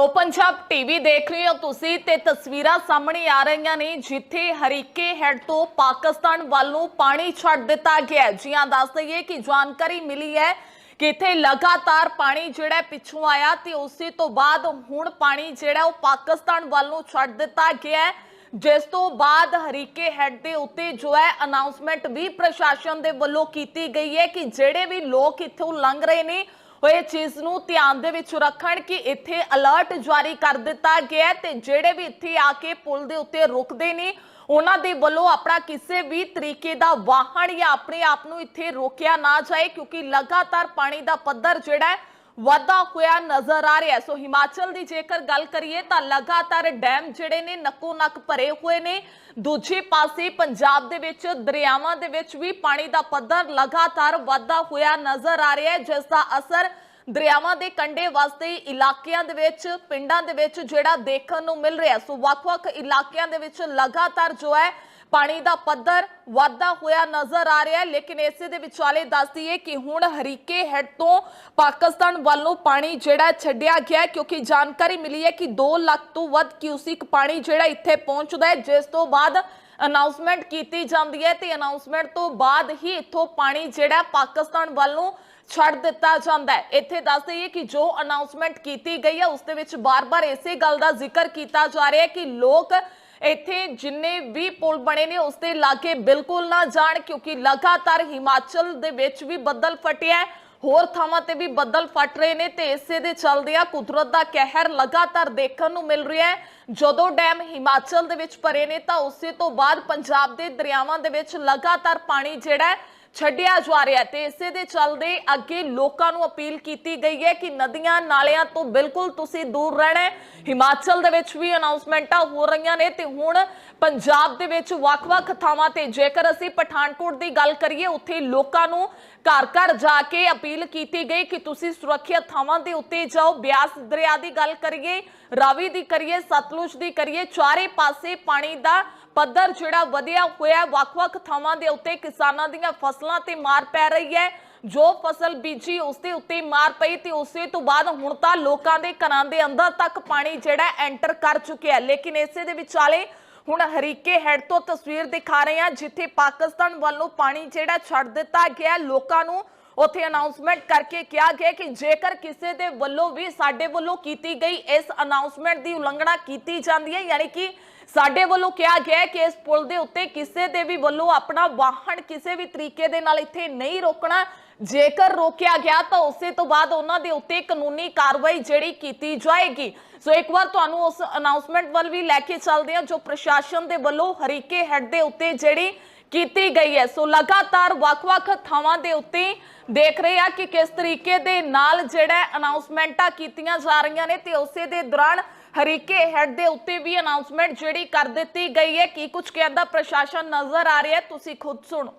ਉਹ ਪੰਜਾਬ ਟੀਵੀ ਦੇਖ ਰਹੇ ਹੋ ਤੁਸੀਂ ਤੇ ਤਸਵੀਰਾਂ ਸਾਹਮਣੇ ਆ ਰਹੀਆਂ ਨੇ, ਜਿੱਥੇ ਹਰੀਕੇ ਹੈਡ ਤੋਂ ਪਾਕਿਸਤਾਨ ਵੱਲ ਨੂੰ ਪਾਣੀ ਛੱਡ ਦਿੱਤਾ ਗਿਆ ਜੀ ਹਾਂ, ਦੱਸ ਦਈਏ ਕਿ ਜਾਣਕਾਰੀ ਮਿਲੀ ਹੈ ਕਿ ਇੱਥੇ ਲਗਾਤਾਰ ਪਾਣੀ ਜਿਹੜਾ ਪਿੱਛੋਂ ਆਇਆ ਤੇ ਉਸੇ ਤੋਂ ਬਾਅਦ ਹੁਣ ਪਾਣੀ ਜਿਹੜਾ ਉਹ ਪਾਕਿਸਤਾਨ ਵੱਲ ਨੂੰ ਛੱਡ ਦਿੱਤਾ ਗਿਆ ਜਿਸ ਤੋਂ ਬਾਅਦ ਹਰੀਕੇ ਹੈਡ ਦੇ ਉੱਤੇ ਜੋ ਹੈ ਅਨਾਉਂਸਮੈਂਟ ਵੀ ਪ੍ਰਸ਼ਾਸਨ ਦੇ ਵੱਲੋਂ ਕੀਤੀ ਗਈ ਹੈ ਕਿ ਜਿਹੜੇ ਵੀ ਲੋਕ ਇੱਥੋਂ ਲੰਘ ਰਹੇ ਨੇ ਉਹ ਇਹ ਚੀਜ਼ ਨੂੰ ਧਿਆਨ ਦੇ ਵਿੱਚ ਰੱਖਣ ਕਿ ਇੱਥੇ ਅਲਰਟ ਜਾਰੀ ਕਰ ਦਿੱਤਾ ਗਿਆ ਹੈ ਤੇ ਜਿਹੜੇ ਵੀ ਇੱਥੇ ਆ ਕੇ ਪੁਲ ਦੇ ਉੱਤੇ ਰੁਕਦੇ ਨੇ, ਉਹਨਾਂ ਦੇ ਵੱਲੋਂ ਆਪਣਾ ਕਿਸੇ ਵੀ ਤਰੀਕੇ ਦਾ ਵਾਹਨ ਜਾਂ ਆਪਣੇ ਆਪ ਨੂੰ ਇੱਥੇ ਰੋਕਿਆ ਨਾ ਜਾਏ ਕਿਉਂਕਿ ਲਗਾਤਾਰ ਪਾਣੀ ਦਾ ਪੱਧਰ ਜਿਹੜਾ ਵਾਧਾ ਹੋਇਆ ਨਜ਼ਰ ਆ ਰਿਹਾ ਸੋ ਹਿਮਾਚਲ ਦੀ ਜੇਕਰ ਗੱਲ ਕਰੀਏ ਤਾਂ ਲਗਾਤਾਰ ਡੈਮ ਜਿਹੜੇ ਨੇ ਨੱਕੋ ਨੱਕ ਭਰੇ ਹੋਏ ਨੇ। ਦੂਜੇ ਪਾਸੇ ਪੰਜਾਬ ਦੇ ਵਿੱਚ, ਦਰਿਆਵਾਂ ਦੇ ਵਿੱਚ ਵੀ ਪਾਣੀ ਦਾ ਪੱਧਰ ਲਗਾਤਾਰ ਵਾਧਾ ਹੋਇਆ ਨਜ਼ਰ ਆ ਰਿਹਾ ਹੈ, ਜਿਸ ਦਾ ਅਸਰ ਦਰਿਆਵਾਂ ਦੇ ਕੰਢੇ ਵਸਦੇ ਇਲਾਕਿਆਂ ਦੇ ਵਿੱਚ, ਪਿੰਡਾਂ ਦੇ ਵਿੱਚ ਜਿਹੜਾ ਦੇਖਣ ਨੂੰ ਮਿਲ ਰਿਹਾ ਸੋ ਵੱਖ-ਵੱਖ ਇਲਾਕਿਆਂ ਦੇ ਵਿੱਚ ਲਗਾਤਾਰ ਜੋ ਹੈ ਪਾਣੀ ਦਾ ਪੱਧਰ ਵਾਧਾ ਹੋਇਆ ਨਜ਼ਰ ਆ ਰਿਹਾ ਹੈ, ਲੇਕਿਨ ਇਸੇ ਦੇ ਵਿਚਾਲੇ ਦੱਸ ਦਈਏ ਕਿ ਹੁਣ ਹਰੀਕੇ ਹੈਡ ਤੋਂ ਪਾਕਿਸਤਾਨ ਵੱਲੋਂ ਪਾਣੀ ਜਿਹੜਾ ਛੱਡਿਆ ਗਿਆ ਕਿਉਂਕਿ ਜਾਣਕਾਰੀ ਮਿਲੀ ਹੈ ਕਿ 2 ਲੱਖ ਤੋਂ ਵੱਧ ਕਿਊਸਿਕ ਪਾਣੀ ਜਿਹੜਾ ਇੱਥੇ ਪਹੁੰਚਦਾ ਹੈ, ਜਿਸ ਤੋਂ ਬਾਅਦ ਅਨਾਉਂਸਮੈਂਟ ਕੀਤੀ ਜਾਂਦੀ ਹੈ ਤੇ ਅਨਾਉਂਸਮੈਂਟ ਤੋਂ ਬਾਅਦ ਹੀ ਇੱਥੋਂ ਪਾਣੀ ਜਿਹੜਾ ਪਾਕਿਸਤਾਨ ਵੱਲ ਨੂੰ ਛੱਡ ਦਿੱਤਾ ਜਾਂਦਾ ਹੈ। ਇੱਥੇ ਦੱਸ ਦਈਏ ਕਿ ਜੋ ਅਨਾਉਂਸਮੈਂਟ ਕੀਤੀ ਗਈ ਹੈ, ਉਸ ਦੇ ਵਿੱਚ ਬਾਰ-ਬਾਰ ਇਸੇ ਗੱਲ ਦਾ ਜ਼ਿਕਰ ਕੀਤਾ ਜਾ ਰਿਹਾ ਹੈ ਕਿ ਲੋਕ ਇੱਥੇ ਜਿੰਨੇ ਵੀ ਪੁਲ ਬਣੇ ਨੇ, ਉਸ ਦੇ ਲਾਗੇ ਬਿਲਕੁਲ ਨਾ ਜਾਣ, ਕਿਉਂਕਿ ਲਗਾਤਾਰ ਹਿਮਾਚਲ ਦੇ ਵਿੱਚ ਵੀ ਬੱਦਲ ਫਟਿਆ ਹੋਰ ਥਾਵਾਂ ਤੇ ਵੀ ਬੱਦਲ ਫਟ ਰਹੇ ਨੇ ਤੇ ਇਸੇ ਦੇ ਚੱਲਦਿਆਂ ਕੁਦਰਤ ਦਾ ਕਹਿਰ ਲਗਾਤਾਰ ਦੇਖਣ ਨੂੰ ਮਿਲ ਰਿਹਾ ਹੈ। ਜਦੋਂ ਡੈਮ ਹਿਮਾਚਲ ਦੇ ਵਿੱਚ ਭਰੇ ਨੇ, ਤਾਂ ਉਸੇ ਤੋਂ ਬਾਅਦ ਪੰਜਾਬ ਦੇ ਦਰਿਆਵਾਂ ਦੇ ਵਿੱਚ ਲਗਾਤਾਰ ਪਾਣੀ ਜਿਹੜਾ ਛੱਡਿਆ ਜਾ ਰਿਹਾ ਹੈ ਤੇ ਇਸੇ ਦੇ ਚੱਲਦੇ ਅੱਗੇ ਲੋਕਾਂ ਨੂੰ ਅਪੀਲ ਕੀਤੀ ਗਈ ਹੈ ਕਿ ਨਦੀਆਂ ਨਾਲਿਆਂ ਤੋਂ ਬਿਲਕੁਲ ਤੁਸੀਂ ਦੂਰ ਰਹਿਣਾ ਹੈ। ਹਿਮਾਚਲ ਦੇ ਵਿੱਚ ਵੀ ਅਨਾਉਂਸਮੈਂਟਾਂ ਹੋ ਰਹੀਆਂ ਨੇ ਤੇ ਹੁਣ ਪੰਜਾਬ ਦੇ ਵਿੱਚ ਵੱਖ-ਵੱਖ ਥਾਵਾਂ ਤੇ ਜੇਕਰ ਅਸੀਂ ਪਠਾਨਕੋਟ ਦੀ ਗੱਲ ਕਰੀਏ, ਉੱਥੇ ਲੋਕਾਂ ਨੂੰ ਘਰ ਘਰ ਜਾ ਕੇ ਅਪੀਲ ਕੀਤੀ ਗਈ ਕਿ ਤੁਸੀਂ ਸੁਰੱਖਿਅਤ ਥਾਵਾਂ ਦੇ ਉੱਤੇ ਜਾਓ। ਬਿਆਸ ਦਰਿਆ ਦੀ ਗੱਲ ਕਰੀਏ, ਰਾਵੀ ਦੀ ਕਰੀਏ, ਸਤਲੁਜ ਦੀ ਕਰੀਏ, ਚਾਰੇ ਪਾਸੇ ਪਾਣੀ ਦਾ ਪੱਧਰ ਜਿਹੜਾ ਵਧਿਆ ਹੋਇਆ ਵੱਖ-ਵੱਖ ਥਾਵਾਂ ਦੇ ਉੱਤੇ ਕਿਸਾਨਾਂ ਦੀਆਂ ਫਸਲਾਂ ਤੇ ਮਾਰ ਪੈ ਰਹੀ ਹੈ। ਜੋ ਫਸਲ ਬੀਜੀ, ਉਸ ਦੇ ਉੱਤੇ ਮਾਰ ਪਈ ਤੇ ਉਸੇ ਤੋਂ ਬਾਅਦ ਹੁਣ ਤਾਂ ਲੋਕਾਂ ਦੇ ਘਰਾਂ ਦੇ ਅੰਦਰ ਤੱਕ ਪਾਣੀ ਜਿਹੜਾ ਐਂਟਰ ਕਰ ਚੁੱਕਿਆ ਲੇਕਿਨ ਇਸੇ ਦੇ ਵਿਚਾਲੇ ਹੁਣ ਹਰੀਕੇ ਹੈਡ ਤੋਂ ਤਸਵੀਰ ਦਿਖਾ ਰਹੇ ਹਾਂ, ਜਿੱਥੇ ਪਾਕਿਸਤਾਨ ਵੱਲੋਂ ਪਾਣੀ ਜਿਹੜਾ ਛੱਡ ਦਿੱਤਾ ਗਿਆ ਲੋਕਾਂ ਨੂੰ ਉੱਥੇ ਅਨਾਉਂਸਮੈਂਟ ਕਰਕੇ ਕਿਹਾ ਗਿਆ ਕਿ ਜੇਕਰ ਕਿਸੇ ਦੇ ਵੱਲੋਂ ਵੀ ਸਾਡੇ ਵੱਲੋਂ ਕੀਤੀ ਗਈ ਇਸ ਅਨਾਉਂਸਮੈਂਟ ਦੀ ਉਲੰਘਣਾ ਕੀਤੀ ਜਾਂਦੀ ਹੈ, ਯਾਨੀ ਕਿ ਸਾਡੇ ਵੱਲੋਂ ਕਿਹਾ ਗਿਆ ਹੈ ਕਿ ਇਸ ਪੁਲ ਦੇ ਉੱਤੇ ਕਿਸੇ ਦੇ ਵੀ ਵੱਲੋਂ ਆਪਣਾ ਵਾਹਨ ਕਿਸੇ ਵੀ ਤਰੀਕੇ ਦੇ ਨਾਲ ਇੱਥੇ ਨਹੀਂ ਰੋਕਣਾ, ਜੇਕਰ ਰੋਕਿਆ ਗਿਆ ਤਾਂ ਉਸੇ ਤੋਂ ਬਾਅਦ ਉਹਨਾਂ ਦੇ ਉੱਤੇ ਕਾਨੂੰਨੀ ਕਾਰਵਾਈ ਜਿਹੜੀ ਕੀਤੀ ਜਾਏਗੀ। ਸੋ ਇੱਕ ਵਾਰ ਤੁਹਾਨੂੰ ਉਸ ਅਨਾਉਂਸਮੈਂਟ ਵੱਲ ਵੀ ਲੈ ਕੇ ਚੱਲਦੇ ਹਾਂ, ਜੋ ਪ੍ਰਸ਼ਾਸਨ ਦੇ ਵੱਲੋਂ ਹਰੀਕੇ ਹੈਡ ਦੇ ਉੱਤੇ ਜਿਹੜੀ ਕੀਤੀ ਗਈ ਹੈ। ਸੋ ਲਗਾਤਾਰ ਵੱਖ-ਵੱਖ ਥਾਵਾਂ ਦੇ ਉੱਤੇ ਦੇਖ ਰਹੇ ਆ ਕਿ ਕਿਸ ਤਰੀਕੇ ਦੇ ਨਾਲ ਜਿਹੜਾ ਅਨਾਉਂਸਮੈਂਟਾਂ ਕੀਤੀਆਂ ਜਾ ਰਹੀਆਂ ਨੇ ਤੇ ਉਸੇ ਦੇ ਦੌਰਾਨ ਹਰੀਕੇ ਹੈਡ ਦੇ ਉੱਤੇ ਵੀ ਅਨਾਉਂਸਮੈਂਟ ਜਿਹੜੀ ਕਰ ਦਿੱਤੀ ਗਈ ਹੈ। ਕੀ ਕੁਝ ਕਹਿੰਦਾ ਪ੍ਰਸ਼ਾਸਨ ਨਜ਼ਰ ਆ ਰਿਹਾ ਤੁਸੀਂ ਖੁਦ ਸੁਣੋ।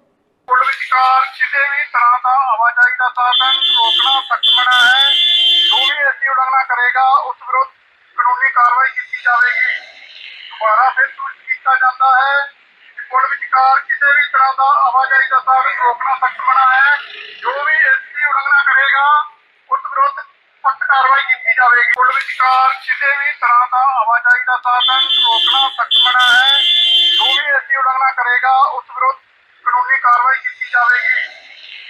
ਪੁਲ ਵਿਚਕਾਰ ਕਿਸੇ ਵੀ ਤਰ੍ਹਾਂ ਦਾ ਆਵਾਜਾਈ ਦਾ ਸਾਧਨ ਰੋਕਣਾ ਸਖਤ ਮਨਾ ਹੈ, ਜੋ ਵੀ ਇਸ ਉਲੰਘਣਾ ਕਰੇਗਾ, ਉਸ ਵਿਰੁੱਧ ਕਾਨੂੰਨੀ ਕਾਰਵਾਈ ਕੀਤੀ ਜਾਵੇਗੀ। ਦੁਬਾਰਾ ਫਿਰ ਸੂਚਿਤ ਕੀਤਾ ਜਾਂਦਾ ਹੈ। ਪੁਲ ਵਿਚਕਾਰ ਕਿਸੇ ਵੀ ਤਰ੍ਹਾਂ ਦਾ ਆਵਾਜਾਈ ਦਾ ਸਾਧਨ ਰੋਕਣਾ ਸਖਤ ਮਨਾ ਹੈ ਜੋ ਵੀ ਇਸ ਦੀ ਉਲੰਘਣਾ ਕਰੇਗਾ ਉਸ ਵਿਰੁੱਧ ਸਖਤ ਕਾਰਵਾਈ ਕੀਤੀ ਜਾਵੇਗੀ ਪੁਲ ਵਿਚਕਾਰ ਕਿਸੇ ਵੀ ਤਰ੍ਹਾਂ ਦਾ ਆਵਾਜਾਈ ਦਾ ਸਾਧਨ ਰੋਕਣਾ ਸਖਤ ਮਨਾ ਹੈ ਜੋ ਵੀ ਇਸ ਦੀ ਉਲੰਘਣਾ ਕਰੇਗਾ ਉਸ ਵਿਰੁੱਧ ਕਾਨੂੰਨੀ ਕਾਰਵਾਈ ਕੀਤੀ ਜਾਵੇਗੀ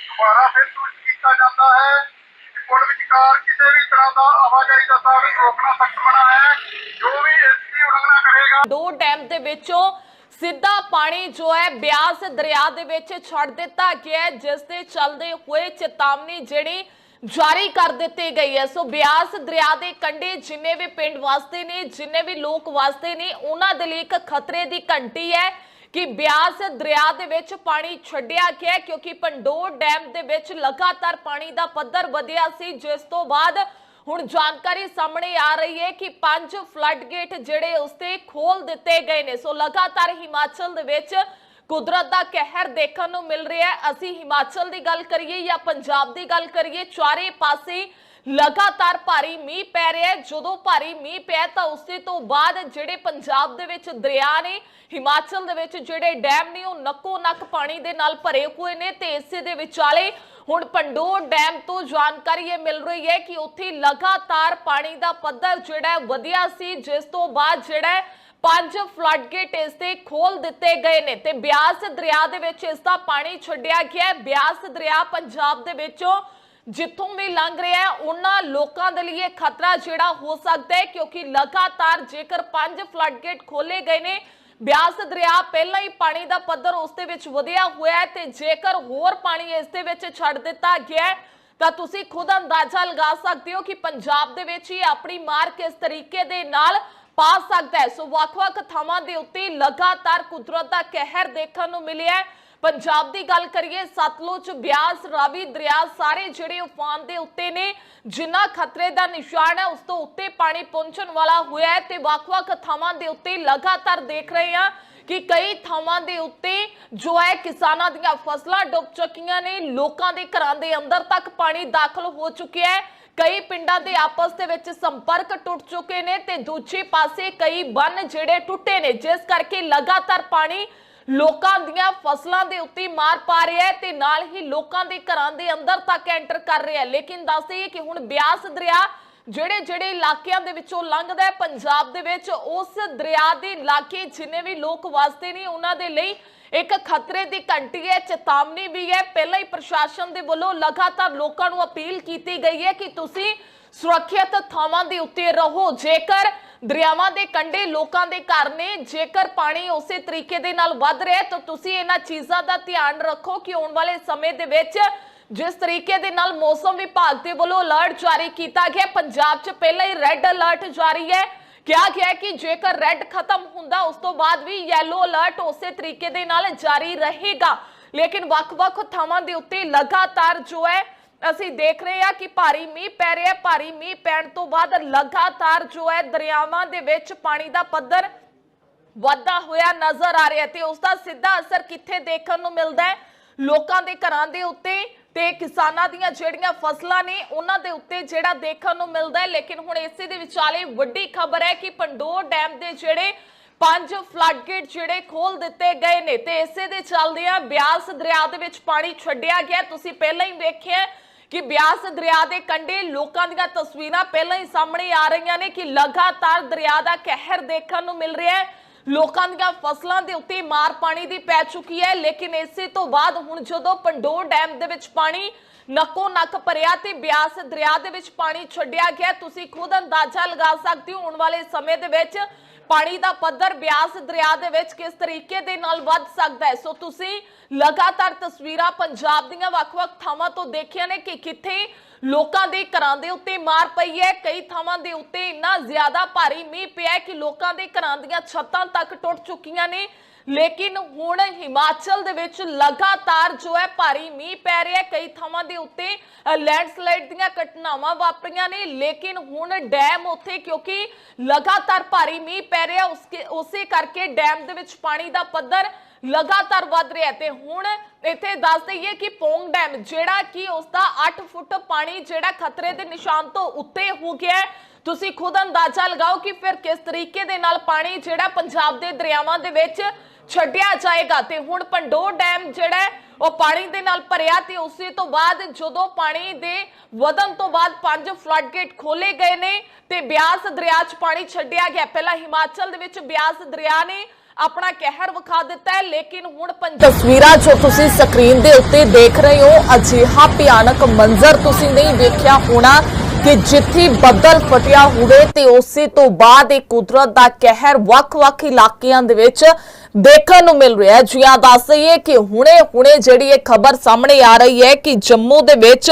ਦੁਬਾਰਾ ਫਿਰ ਸੂਚਿਤ ਕੀਤਾ ਜਾਂਦਾ ਹੈ ਕਿ ਪੁਲ ਵਿਚਕਾਰ ਕਿਸੇ ਵੀ ਤਰ੍ਹਾਂ ਦਾ ਆਵਾਜਾਈ ਦਾ ਸਾਧਨ ਰੋਕਣਾ ਸਖਤ ਮਨਾ ਹੈ ਜੋ ਵੀ ਇਸ ਦੀ ਉਲੰਘਣਾ ਕਰੇਗਾ ਦੋ ਡੈਮ ਦੇ ਵਿੱਚੋਂ ਸਿੱਧਾ ਪਾਣੀ ਜੋ ਹੈ ਬਿਆਸ ਦਰਿਆ ਦੇ ਵਿੱਚ ਛੱਡ ਦਿੱਤਾ ਗਿਆ ਜਿਸ ਦੇ ਚੱਲਦੇ ਹੋਏ ਚੇਤਾਵਨੀ ਜਿਹੜੀ ਜਾਰੀ ਕਰ ਦਿੱਤੀ ਗਈ ਹੈ। ਸੋ ਬਿਆਸ ਦਰਿਆ ਦੇ ਕੰਢੇ ਜਿੰਨੇ ਵੀ ਪਿੰਡ ਵਸਦੇ ਨੇ, ਜਿੰਨੇ ਵੀ ਲੋਕ ਵਸਦੇ ਨੇ, ਉਹਨਾਂ ਦੇ ਲਈ ਇੱਕ ਖਤਰੇ ਦੀ ਘੰਟੀ ਹੈ ਕਿ ਬਿਆਸ ਦਰਿਆ ਦੇ ਵਿੱਚ ਪਾਣੀ ਛੱਡਿਆ ਗਿਆ ਕਿਉਂਕਿ ਪੰਡੋਰ ਡੈਮ ਦੇ ਵਿੱਚ ਲਗਾਤਾਰ ਪਾਣੀ ਦਾ ਪੱਧਰ ਵਧਿਆ ਸੀ, ਜਿਸ ਤੋਂ ਬਾਅਦ ਹੁਣ ਜਾਣਕਾਰੀ ਸਾਹਮਣੇ ਆ ਰਹੀ ਹੈ ਕਿ ਪੰਜ ਫਲੱਡ ਗੇਟ ਜਿਹੜੇ ਉਸਤੇ ਖੋਲ ਦਿੱਤੇ ਗਏ ਨੇ। ਸੋ ਲਗਾਤਾਰ ਹਿਮਾਚਲ ਦੇ ਵਿੱਚ ਕੁਦਰਤ ਦਾ ਕਹਿਰ ਦੇਖਣ ਨੂੰ ਮਿਲ ਰਿਹਾ ਹੈ। ਅਸੀਂ ਹਿਮਾਚਲ ਦੀ ਗੱਲ ਕਰੀਏ ਜਾਂ ਪੰਜਾਬ ਦੀ ਗੱਲ ਕਰੀਏ, ਚਾਰੇ ਪਾਸੇ ਲਗਾਤਾਰ ਭਾਰੀ ਮੀਂਹ ਪੈ ਰਿਹਾ ਹੈ। ਜਦੋਂ ਭਾਰੀ ਮੀਂਹ ਪਿਆ ਤਾਂ ਉਸੇ ਤੋਂ ਬਾਅਦ ਜਿਹੜੇ ਪੰਜਾਬ ਦੇ ਵਿੱਚ ਦਰਿਆ ਨੇ, ਹਿਮਾਚਲ ਦੇ ਵਿੱਚ ਜਿਹੜੇ ਡੈਮ ਨੇ, ਉਹ ਨੱਕੋ ਨੱਕ ਪਾਣੀ ਦੇ ਨਾਲ ਭਰੇ ਹੋਏ ਨੇ ਤੇ ਇਸੇ ਦੇ ਵਿਚਾਲੇ ਹੁਣ ਪੰਡੋਰ ਡੈਮ ਤੋਂ ਜਾਣਕਾਰੀ ਇਹ ਮਿਲ ਰਹੀ ਹੈ ਕਿ ਉੱਥੇ ਲਗਾਤਾਰ ਪਾਣੀ ਦਾ ਪੱਧਰ ਜਿਹੜਾ ਹੈ ਵਧਿਆ ਸੀ, ਜਿਸ ਤੋਂ ਬਾਅਦ ਜਿਹੜਾ ਪੰਜ ਫਲੱਡ ਗੇਟ ਇਸ ਤੇ ਖੋਲ ਦਿੱਤੇ ਗਏ ਨੇ ਤੇ ਬਿਆਸ ਦਰਿਆ ਦੇ ਵਿੱਚ ਇਸ ਦਾ ਪਾਣੀ ਛੱਡਿਆ ਗਿਆ ਹੈ। ਬਿਆਸ ਦਰਿਆ ਪੰਜਾਬ ਦੇ ਵਿੱਚੋਂ ਜਿੱਥੋਂ ਵੀ ਲੰਘ ਰਿਹਾ ਹੈ, ਉਹਨਾਂ ਲੋਕਾਂ ਦੇ ਲਈ ਇਹ ਖਤਰਾ ਜਿਹੜਾ ਹੋ ਸਕਦਾ ਹੈ ਕਿਉਂਕਿ ਲਗਾਤਾਰ ਜੇਕਰ ਪੰਜ ਫਲੱਡ ਗੇਟ ਖੋਲੇ ਗਏ ਨੇ ਬਿਆਸ ਦਰਿਆ ਪਹਿਲਾਂ ਹੀ ਪਾਣੀ ਦਾ ਪੱਧਰ ਉਸ ਦੇ ਵਿੱਚ ਵਧਿਆ ਹੋਇਆ ਹੈ ਤੇ ਜੇਕਰ ਹੋਰ ਪਾਣੀ ਇਸ ਦੇ ਵਿੱਚ ਛੱਡ ਦਿੱਤਾ ਗਿਆ ਤਾਂ ਤੁਸੀਂ ਖੁਦ ਅੰਦਾਜ਼ਾ ਲਗਾ ਸਕਦੇ ਹੋ ਕਿ ਪੰਜਾਬ ਦੇ ਵਿੱਚ ਹੀ ਆਪਣੀ ਮਾਰ ਕਿਸ ਤਰੀਕੇ ਦੇ ਨਾਲ ਪਾ ਸਕਦਾ ਹੈ। ਸੋ ਵੱਖ-ਵੱਖ ਥਾਵਾਂ ਦੇ ਉੱਤੇ ਲਗਾਤਾਰ ਕੁਦਰਤ ਦਾ ਕਹਿਰ ਦੇਖਣ ਨੂੰ ਮਿਲਿਆ ਹੈ। ਪੰਜਾਬ ਦੀ ਗੱਲ ਕਰੀਏ, ਸਤਲੁਜ, ਬਿਆਸ, ਰਾਵੀ, ਦਰਿਆ, ਸਾਰੇ ਜਿਹੜੇ ਉਫਾਨ ਦੇ ਉੱਤੇ ਨੇ, ਜਿੰਨਾ ਖਤਰੇ ਦਾ ਨਿਸ਼ਾਨ ਹੈ, ਉਸ ਤੋਂ ਉੱਤੇ ਪਾਣੀ ਪਹੁੰਚਣ ਵਾਲਾ ਹੋਇਆ ਹੈ ਤੇ ਵੱਖ-ਵੱਖ ਥਾਵਾਂ ਦੇ ਉੱਤੇ ਲਗਾਤਾਰ ਦੇਖ ਰਹੇ ਹਾਂ ਕਿ ਕਈ ਥਾਵਾਂ ਦੇ ਉੱਤੇ ਜੋ ਹੈ ਕਿਸਾਨਾਂ ਦੀਆਂ ਫਸਲਾਂ ਡੁੱਬ ਚੁੱਕੀਆਂ ਨੇ, ਲੋਕਾਂ ਦੇ ਘਰਾਂ ਦੇ ਅੰਦਰ ਤੱਕ ਪਾਣੀ ਦਾਖਲ ਹੋ ਚੁੱਕਿਆ ਹੈ। ਕਈ ਪਿੰਡਾਂ ਦੇ ਆਪਸ ਦੇ ਵਿੱਚ ਸੰਪਰਕ ਟੁੱਟ ਚੁੱਕੇ ਨੇ ਤੇ ਦੂਜੇ ਪਾਸੇ ਕਈ ਬੰਨ ਜਿਹੜੇ ਟੁੱਟੇ ਨੇ, ਜਿਸ ਕਰਕੇ ਲਗਾਤਾਰ ਪਾਣੀ ਲੋਕਾਂ ਦੀਆਂ ਫਸਲਾਂ ਦੇ ਉੱਤੇ ਮਾਰ ਪਾ ਰਿਹਾ ਹੈ ਤੇ ਨਾਲ ਹੀ ਲੋਕਾਂ ਦੇ ਘਰਾਂ ਦੇ ਅੰਦਰ ਤੱਕ ਐਂਟਰ ਕਰ ਰਿਹਾ ਹੈ। ਲੇਕਿਨ ਦੱਸ ਦਈਏ ਕਿ ਹੁਣ ਬਿਆਸ ਦਰਿਆ ਜਿਹੜੇ ਜਿਹੜੇ ਇਲਾਕਿਆਂ ਦੇ ਵਿੱਚੋਂ ਲੰਘਦਾ ਹੈ, ਪੰਜਾਬ ਦੇ ਵਿੱਚ, ਉਸ ਦਰਿਆ ਦੇ ਇਲਾਕੇ ਜਿੰਨੇ ਵੀ ਲੋਕ ਵਸਦੇ ਨੇ, ਉਹਨਾਂ ਦੇ ਲਈ ਇੱਕ ਖਤਰੇ ਦੀ ਘੰਟੀ ਹੈ, ਚੇਤਾਵਨੀ ਵੀ ਹੈ। ਪਹਿਲਾਂ ਹੀ ਪ੍ਰਸ਼ਾਸਨ ਦੇ ਵੱਲੋਂ ਲਗਾਤਾਰ ਲੋਕਾਂ ਨੂੰ ਅਪੀਲ ਕੀਤੀ ਗਈ ਹੈ ਕਿ ਤੁਸੀਂ ਸੁਰੱਖਿਅਤ ਥਾਵਾਂ ਦੇ ਉੱਤੇ ਰਹੋ। ਜੇਕਰ ਦਰਿਆਵਾਂ ਦੇ ਕੰਢੇ ਲੋਕਾਂ ਦੇ ਘਰ ਨੇ। ਜੇਕਰ ਪਾਣੀ ਉਸੇ ਤਰੀਕੇ ਦੇ ਨਾਲ ਵੱਧ ਰਿਹਾ ਤਾਂ ਤੁਸੀਂ ਇਹਨਾਂ ਚੀਜ਼ਾਂ ਦਾ ਧਿਆਨ ਰੱਖੋ ਕਿ ਆਉਣ ਵਾਲੇ ਸਮੇਂ ਦੇ ਵਿੱਚ ਜਿਸ ਤਰੀਕੇ ਦੇ ਨਾਲ ਮੌਸਮ ਵਿਭਾਗ ਦੇ ਵੱਲੋਂ ਅਲਰਟ ਜਾਰੀ ਕੀਤਾ ਗਿਆ, ਪੰਜਾਬ 'ਚ ਪਹਿਲਾਂ ਹੀ ਰੈੱਡ ਅਲਰਟ ਜਾਰੀ ਹੈ। ਕਿਹਾ ਗਿਆ ਕਿ ਜੇਕਰ ਰੈੱਡ ਖਤਮ ਹੁੰਦਾ, ਉਸ ਤੋਂ ਬਾਅਦ ਵੀ ਯੈਲੋ ਅਲਰਟ ਉਸੇ ਤਰੀਕੇ ਦੇ ਨਾਲ ਜਾਰੀ ਰਹੇਗਾ। ਲੇਕਿਨ ਵੱਖ-ਵੱਖ ਥਾਵਾਂ ਦੇ ਉੱਤੇ ਲਗਾਤਾਰ ਜੋ ਹੈ ਅਸੀਂ ਦੇਖ ਰਹੇ ਹਾਂ ਕਿ ਭਾਰੀ ਮੀਂਹ ਪੈ ਰਿਹਾ ਭਾਰੀ ਮੀਂਹ ਪੈਣ ਤੋਂ ਬਾਅਦ ਲਗਾਤਾਰ ਜੋ ਹੈ ਦਰਿਆਵਾਂ ਦੇ ਵਿੱਚ ਪਾਣੀ ਦਾ ਪੱਧਰ ਵਾਧਾ ਹੋਇਆ ਨਜ਼ਰ ਆ ਰਿਹਾ ਤੇ ਉਸ ਦਾ ਸਿੱਧਾ ਅਸਰ ਕਿੱਥੇ ਦੇਖਣ ਨੂੰ ਮਿਲਦਾ ਹੈ? ਲੋਕਾਂ ਦੇ ਘਰਾਂ ਦੇ ਉੱਤੇ ਤੇ ਕਿਸਾਨਾਂ ਦੀਆਂ ਜਿਹੜੀਆਂ ਫਸਲਾਂ ਨੇ, ਉਹਨਾਂ ਦੇ ਉੱਤੇ ਜਿਹੜਾ ਦੇਖਣ ਨੂੰ ਮਿਲਦਾ ਹੈ। ਲੇਕਿਨ ਹੁਣ ਇਸੇ ਦੇ ਵਿਚਾਲੇ ਵੱਡੀ ਖਬਰ ਹੈ ਕਿ ਪੰਡੋਰ ਡੈਮ ਦੇ ਜਿਹੜੇ ਪੰਜ ਫਲੱਡਗੇਟ ਜਿਹੜੇ ਖੋਲ ਦਿੱਤੇ ਗਏ ਨੇ ਤੇ ਇਸੇ ਦੇ ਚੱਲਦਿਆਂ ਬਿਆਸ ਦਰਿਆ ਦੇ ਵਿੱਚ ਪਾਣੀ ਛੱਡਿਆ ਗਿਆ। ਤੁਸੀਂ ਪਹਿਲਾਂ ਹੀ ਵੇਖਿਆ ਕਿ ਬਿਆਸ ਦਰਿਆ ਦੇ ਕੰਢੇ ਲੋਕਾਂ ਦੀਆਂ ਤਸਵੀਰਾਂ ਪਹਿਲਾਂ ਹੀ ਸਾਹਮਣੇ ਆ ਰਹੀਆਂ ਨੇ ਕਿ ਲਗਾਤਾਰ ਦਰਿਆ ਦਾ ਕਹਿਰ ਦੇਖਣ ਨੂੰ ਮਿਲ ਰਿਹਾ ਹੈ। ਲੋਕਾਂ ਦੀਆਂ ਫਸਲਾਂ ਦੇ ਉੱਤੇ ਮਾਰ ਪਾਣੀ ਦੀ ਪੈ ਚੁੱਕੀ ਹੈ। ਲੇਕਿਨ ਇਸੇ ਤੋਂ ਬਾਅਦ ਹੁਣ ਜਦੋਂ ਪੰਡੋਰ ਡੈਮ ਦੇ ਵਿੱਚ ਪਾਣੀ ਨੱਕੋ ਨੱਕ ਭਰਿਆ ਤੇ ਬਿਆਸ ਦਰਿਆ ਦੇ ਵਿੱਚ ਪਾਣੀ ਛੱਡਿਆ ਗਿਆ, ਤੁਸੀਂ ਖੁਦ ਅੰਦਾਜ਼ਾ ਲਗਾ ਸਕਦੇ ਹੋ, ਆਉਣ ਵਾਲੇ ਸਮੇਂ ਦੇ ਵਿੱਚ ਪਾਣੀ ਦਾ ਪੱਧਰ ਬਿਆਸ ਦਰਿਆ ਦੇ ਵਿੱਚ ਕਿਸ ਤਰੀਕੇ ਦੇ ਨਾਲ ਵੱਧ ਸਕਦਾ ਹੈ? ਸੋ ਤੁਸੀਂ ਲਗਾਤਾਰ ਤਸਵੀਰਾਂ ਪੰਜਾਬ ਦੀਆਂ ਵੱਖ-ਵੱਖ ਥਾਵਾਂ ਤੋਂ ਦੇਖੀਆਂ ਨੇ ਕਿ ਕਿੱਥੇ ਲੋਕਾਂ ਦੇ ਘਰਾਂ ਦੇ ਉੱਤੇ ਮਾਰ ਪਈ ਹੈ। ਕਈ ਥਾਵਾਂ ਦੇ ਉੱਤੇ ਇੰਨਾ ਜ਼ਿਆਦਾ ਭਾਰੀ ਮੀਂਹ ਪਿਆ ਕਿ ਲੋਕਾਂ ਦੇ ਘਰਾਂ ਦੀਆਂ ਛੱਤਾਂ ਤੱਕ ਟੁੱਟ ਚੁੱਕੀਆਂ ਨੇ। ਲੇਕਿਨ ਹੁਣ ਹਿਮਾਚਲ ਦੇ ਵਿੱਚ ਲਗਾਤਾਰ ਜੋ ਹੈ ਭਾਰੀ ਮੀਂਹ ਪੈ ਰਿਹਾ ਹੈ। ਕਈ ਥਾਵਾਂ ਦੇ ਉੱਤੇ ਲੈਂਡਸਲਾਈਡ ਦੀਆਂ ਘਟਨਾਵਾਂ ਵਾਪਰੀਆਂ ਨੇ। ਲੇਕਿਨ ਹੁਣ ਡੈਮ ਉੱਥੇ ਕਿਉਂਕਿ ਲਗਾਤਾਰ ਭਾਰੀ ਮੀਂਹ ਪੈ ਰਿਹਾ ਉਸੇ ਕਰਕੇ ਡੈਮ ਦੇ ਵਿੱਚ ਪਾਣੀ ਦਾ ਪੱਧਰ ਲਗਾਤਾਰ ਵੱਧ ਰਿਹਾ ਤੇ ਹੁਣ ਇੱਥੇ ਦੱਸ ਦਈਏ ਕਿ ਪੋਂਗ ਡੈਮ, ਜਿਹੜਾ ਕਿ ਉਸ ਦਾ 8 ਫੁੱਟ ਪਾਣੀ ਜਿਹੜਾ ਖਤਰੇ ਦੇ ਨਿਸ਼ਾਨ ਤੋਂ ਉੱਤੇ ਹੋ ਗਿਆ ਹੈ। ਤੁਸੀਂ ਖੁਦ ਅੰਦਾਜ਼ਾ ਲਗਾਓ ਕਿ ਫਿਰ ਕਿਸ ਤਰੀਕੇ ਦੇ ਨਾਲ ਪਾਣੀ ਜਿਹੜਾ ਪੰਜਾਬ ਦੇ ਦਰਿਆਵਾਂ ਦੇ ਵਿੱਚ ਛੱਡਿਆ ਜਾਏਗਾ। ਤੇ ਹੁਣ ਪੰਡੋਰ ਡੈਮ ਜਿਹੜਾ ਉਹ ਪਾਣੀ ਦੇ ਨਾਲ ਭਰਿਆ ਤੇ ਉਸੇ ਤੋਂ ਬਾਅਦ ਜਦੋਂ ਪਾਣੀ ਦੇ ਵਧਣ ਤੋਂ ਬਾਅਦ ਪੰਜ ਫਲੱਡ ਗੇਟ ਖੋਲੇ ਗਏ ਨੇ ਤੇ ਬਿਆਸ ਦਰਿਆ 'ਚ ਪਾਣੀ ਛੱਡਿਆ ਗਿਆ। ਪਹਿਲਾਂ ਹਿਮਾਚਲ ਦੇ ਵਿੱਚ ਬਿਆਸ ਦਰਿਆ ਨੇ ਆਪਣਾ ਕਹਿਰ ਵਿਖਾ ਦਿੱਤਾ ਹੈ, ਲੇਕਿਨ ਹੁਣ ਤਸਵੀਰਾਂ ਜੋ ਤੁਸੀਂ ਸਕਰੀਨ ਦੇ ਉੱਤੇ ਦੇਖ ਰਹੇ ਹੋ, ਅਜਿਹਾ ਭਿਆਨਕ ਮੰਜ਼ਰ ਤੁਸੀਂ ਨਹੀਂ ਵੇਖਿਆ ਹੋਣਾ। ਕਿ ਜਿੱਥੇ ਬੱਦਲ ਫਟਿਆ ਹੋਵੇ ਤੇ ਉਸੇ ਤੋਂ ਬਾਅਦ ਇਹ ਕੁਦਰਤ ਦਾ ਕਹਿਰ ਵੱਖ-ਵੱਖ ਇਲਾਕਿਆਂ ਦੇ ਵਿੱਚ ਦੇਖਣ ਨੂੰ ਮਿਲ ਰਿਹਾ ਹੈ। ਜੀ ਦੱਸ ਦਈਏ ਕਿ ਹੁਣੇ-ਹੁਣੇ ਜਿਹੜੀ ਇਹ ਖਬਰ ਸਾਹਮਣੇ ਆ ਰਹੀ ਹੈ ਕਿ ਜੰਮੂ ਦੇ ਵਿੱਚ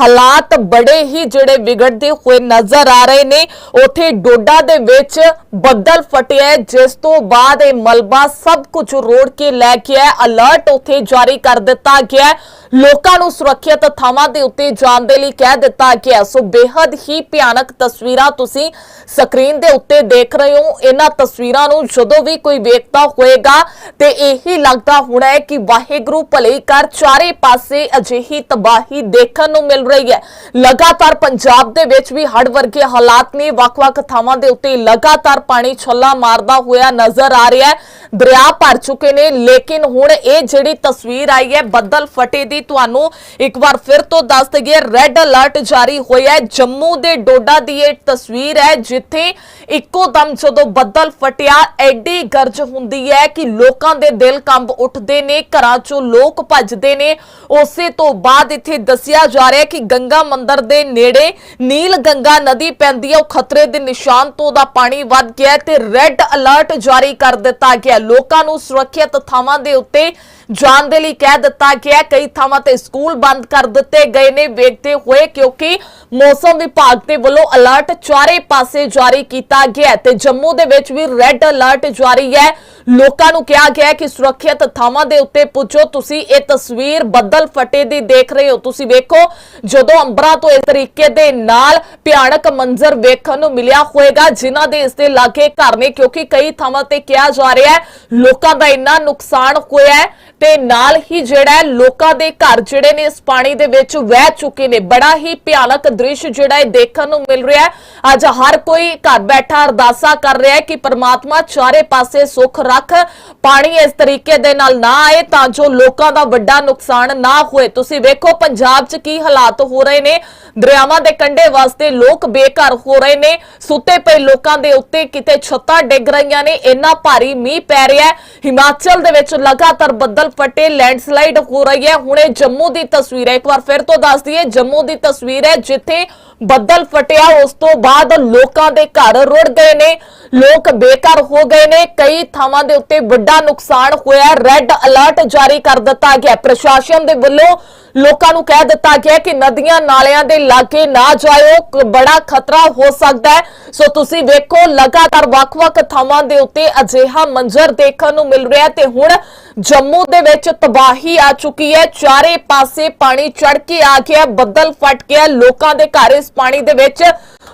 ਹਾਲਾਤ ਬੜੇ ਹੀ ਜਿਹੜੇ ਵਿਗੜਦੇ ਹੋਏ ਨਜ਼ਰ ਆ ਰਹੇ ਨੇ। ਉੱਥੇ ਡੋਡਾ ਦੇ ਵਿੱਚ ਬੱਦਲ ਫਟਿਆ ਜਿਸ ਤੋਂ ਬਾਅਦ ਇਹ ਮਲਬਾ ਸਭ ਕੁਝ ਰੋੜ ਕੇ ਲੈ ਗਿਆ ਅਲਰਟ ਉੱਥੇ ਜਾਰੀ ਕਰ ਦਿੱਤਾ ਗਿਆ ਹੈ। ਲੋਕਾਂ ਨੂੰ ਸੁਰੱਖਿਅਤ ਥਾਵਾਂ ਦੇ ਉੱਤੇ ਜਾਣ ਦੇ ਲਈ ਕਹਿ ਦਿੱਤਾ ਗਿਆ। ਸੋ ਬੇहद ਹੀ ਭਿਆਨਕ ਤਸਵੀਰਾਂ ਤੁਸੀਂ ਸਕਰੀਨ ਦੇ ਉੱਤੇ ਦੇਖ ਰਹੇ ਹੋ। ਇਹਨਾਂ ਤਸਵੀਰਾਂ ਨੂੰ ਜਦੋਂ ਵੀ ਕੋਈ ਵੇਖਦਾ ਹੋਏਗਾ ਤੇ ਇਹੀ ਲੱਗਦਾ ਹੋਣਾ ਹੈ ਕਿ ਵਾਹਿਗੁਰੂ ਭਲੇ ਕਰ ਚਾਰੇ ਪਾਸੇ ਅਜਿਹੀ ਤਬਾਹੀ ਦੇਖਣ ਨੂੰ ਮਿਲ ਰਹੀ ਹੈ। ਲਗਾਤਾਰ ਪੰਜਾਬ ਦੇ ਵਿੱਚ ਵੀ ਹੜ੍ਹ ਵਰਗੇ ਹਾਲਾਤ ਨੇ। ਵੱਖ-ਵੱਖ ਥਾਵਾਂ ਦੇ ਉੱਤੇ ਲਗਾਤਾਰ ਪਾਣੀ ਛੱਲਾ ਮਾਰਦਾ ਹੋਇਆ ਨਜ਼ਰ ਆ ਰਿਹਾ ਹੈ। ਦਰਿਆ ਭਰ ਚੁੱਕੇ ਨੇ। ਲੇਕਿਨ ਹੁਣ ਇਹ ਜਿਹੜੀ ਤਸਵੀਰ ਆਈ ਹੈ, ਬੱਦਲ ਫਟੇ ਦੀ ਤੁਹਾਨੂੰ ਇੱਕ ਵਾਰ ਫਿਰ ਤੋਂ ਦੱਸ ਦਈਏ ਰੈੱਡ ਅਲਰਟ ਜਾਰੀ ਹੋਇਆ ਹੈ। ਜੰਮੂ ਦੇ ਡੋਡਾ ਦੀ ਇਹ ਤਸਵੀਰ ਹੈ, ਜਿੱਥੇ ਇੱਕੋ ਦਮ ਜਦੋਂ ਬੱਦਲ ਫਟਿਆ, ਐਡੀ ਗਰਜ ਹੁੰਦੀ ਹੈ ਕਿ ਲੋਕਾਂ ਦੇ ਦਿਲ ਕੰਬ ਉੱਠਦੇ ਨੇ, ਘਰਾਂ ਚੋਂ ਲੋਕ ਭੱਜਦੇ ਨੇ। ਉਸੇ ਤੋਂ ਬਾਅਦ ਇੱਥੇ ਦੱਸਿਆ ਜਾ ਰਿਹਾ ਕਿ ਗੰਗਾ ਮੰਦਿਰ ਦੇ ਨੇੜੇ ਨੀਲ ਗੰਗਾ ਨਦੀ ਪੈਂਦੀ ਹੈ। ਉਹ ਖਤਰੇ ਦੇ ਨਿਸ਼ਾਨ ਤੋਂ ਦਾ ਪਾਣੀ ਵੱਧ ਗਿਆ ਤੇ ਰੈੱਡ ਅਲਰਟ ਜਾਰੀ ਕਰ ਦਿੱਤਾ ਗਿਆ। ਲੋਕਾਂ ਨੂੰ ਸੁਰੱਖਿਅਤ ਥਾਵਾਂ ਦੇ ਉੱਤੇ ਜਾਣ ਦੇ ਲਈ ਕਹਿ ਦਿੱਤਾ ਗਿਆ ਕਈ ਥਾਵਾਂ ਤੇ ਸਕੂਲ ਬੰਦ ਕਰ ਦਿੱਤੇ ਗਏ ਨੇ। ਵੇਖਦੇ ਹੋਏ ਕਿਉਂਕਿ ਮੌਸਮ ਵਿਭਾਗ ਦੇ ਵੱਲੋਂ ਅਲਰਟ ਚਾਰੇ ਪਾਸੇ ਜਾਰੀ ਕੀਤਾ ਗਿਆ ਤੇ ਜੰਮੂ ਦੇ ਵਿੱਚ ਵੀ ਰੈੱਡ ਅਲਰਟ ਜਾਰੀ ਹੈ। ਲੋਕਾਂ ਨੂੰ ਕਿਹਾ ਗਿਆ ਕਿ ਸੁਰੱਖਿਅਤ ਥਾਵਾਂ ਦੇ ਉੱਤੇ ਪੁੱਜੋ। ਤੁਸੀਂ ਇਹ ਤਸਵੀਰ ਬੱਦਲ ਫਟੇ ਦੀ ਦੇਖ ਰਹੇ ਹੋ। ਤੁਸੀਂ ਵੇਖੋ, ਜਦੋਂ ਅੰਬਰਾਂ ਤੋਂ ਇਸ ਤਰੀਕੇ ਦੇ ਨਾਲ ਭਿਆਨਕ ਮੰਜ਼ਰ ਵੇਖਣ ਨੂੰ ਮਿਲਿਆ ਹੋਵੇਗਾ, ਜਿਨ੍ਹਾਂ ਦੇ ਇਸ ਦੇ ਲਾਗੇ ਘਰ ਨੇ। ਕਿਉਂਕਿ ਕਈ ਥਾਵਾਂ ਤੇ ਕਿਹਾ ਜਾ ਰਿਹਾ ਹੈ, ਲੋਕਾਂ ਦਾ ਇੰਨਾ ਨੁਕਸਾਨ ਹੋਇਆ ਹੈ ਤੇ ਨਾਲ ਹੀ ਜਿਹੜਾ ਲੋਕਾਂ ਦੇ ਘਰ ਜਿਹੜੇ ਨੇ ਇਸ ਪਾਣੀ ਦੇ ਵਿੱਚ ਵਹਿ ਚੁੱਕੇ ਨੇ। ਬੜਾ ਹੀ ਭਿਆਨਕ ਦ੍ਰਿਸ਼ ਜਿਹੜਾ ਹੈ ਦੇਖਣ ਨੂੰ ਮਿਲ ਰਿਹਾ ਹੈ। ਅੱਜ ਹਰ ਕੋਈ ਘਰ ਬੈਠਾ ਅਰਦਾਸਾ ਕਰ ਰਿਹਾ ਹੈ ਕਿ ਪਰਮਾਤਮਾ ਚਾਰੇ ਪਾਸੇ ਸੁੱਖ ਰੱਖ, ਪਾਣੀ ਇਸ ਤਰੀਕੇ ਦੇ ਨਾਲ ਨਾ ਆਏ ਤਾਂ ਜੋ ਲੋਕਾਂ ਦਾ ਵੱਡਾ ਨੁਕਸਾਨ ਨਾ ਹੋਏ। ਤੁਸੀਂ ਵੇਖੋ, ਪੰਜਾਬ 'ਚ ਕੀ ਹਾਲਾਤ ਹੋ ਰਹੇ ਨੇ। ਦਰਿਆਵਾਂ ਦੇ ਕੰਢੇ ਵਾਸਤੇ ਲੋਕ ਬੇਘਰ ਹੋ ਰਹੇ ਨੇ। ਸੁੱਤੇ ਪਏ ਲੋਕਾਂ ਦੇ ਉੱਤੇ ਕਿਤੇ ਛੱਤਾਂ ਡਿੱਗ ਰਹੀਆਂ ਨੇ। ਇੰਨਾ ਭਾਰੀ ਮੀਂਹ ਪੈ ਰਿਹਾ ਹੈ। ਹਿਮਾਚਲ ਦੇ ਵਿੱਚ ਲਗਾਤਾਰ ਬੱਦਲ ਫਟੇ ਲੈਂਡਸਲਾਈਡ ਹੋ ਰਹੀ ਹੈ। ਹੁਣੇ ਜੰਮੂ ਦੀ ਤਸਵੀਰ ਹੈ। ਇੱਕ ਵਾਰ ਫਿਰ ਤੋਂ ਦੱਸ ਦਈਏ, ਜੰਮੂ ਦੀ ਤਸਵੀਰ ਹੈ, ਜਿੱਥੇ ਬੱਦਲ ਫਟਿਆ, ਉਸ ਤੋਂ ਬਾਅਦ ਲੋਕਾਂ ਦੇ ਘਰ ਰੁੜ ਗਏ ਨੇ। ਲੋਕ ਬੇਘਰ ਹੋ ਗਏ ਨੇ। ਕਈ ਥਾਵਾਂ ਦੇ ਉੱਤੇ ਵੱਡਾ ਨੁਕਸਾਨ ਹੋਇਆ। ਰੈੱਡ ਅਲਰਟ ਜਾਰੀ ਕਰ ਦਿੱਤਾ ਗਿਆ। ਪ੍ਰਸ਼ਾਸਨ ਦੇ ਵੱਲੋਂ ਲੋਕਾਂ ਨੂੰ ਕਹਿ ਦਿੱਤਾ ਗਿਆ ਕਿ ਨਦੀਆਂ ਨਾਲਿਆਂ ਦੇ ਲਾਗੇ ਨਾ ਜਾਇਓ। ਬੜਾ ਖਤਰਾ ਹੋ ਸਕਦਾ ਹੈ। ਸੋ ਤੁਸੀਂ ਵੇਖੋ, ਲਗਾਤਾਰ ਵੱਖ-ਵੱਖ ਥਾਵਾਂ ਦੇ ਉੱਤੇ ਅਜਿਹਾ ਮੰਜ਼ਰ ਦੇਖਣ ਨੂੰ ਮਿਲ ਰਿਹਾ ਤੇ ਹੁਣ ਜੰਮੂ ਦੇ ਵਿੱਚ ਤਬਾਹੀ ਆ ਚੁੱਕੀ ਹੈ। ਚਾਰੇ ਪਾਸੇ ਪਾਣੀ ਚੜ ਕੇ ਆ ਗਿਆ। ਬੱਦਲ ਫਟ ਗਿਆ। ਲੋਕਾਂ ਦੇ ਘਰ ਇਸ ਪਾਣੀ ਦੇ ਵਿੱਚ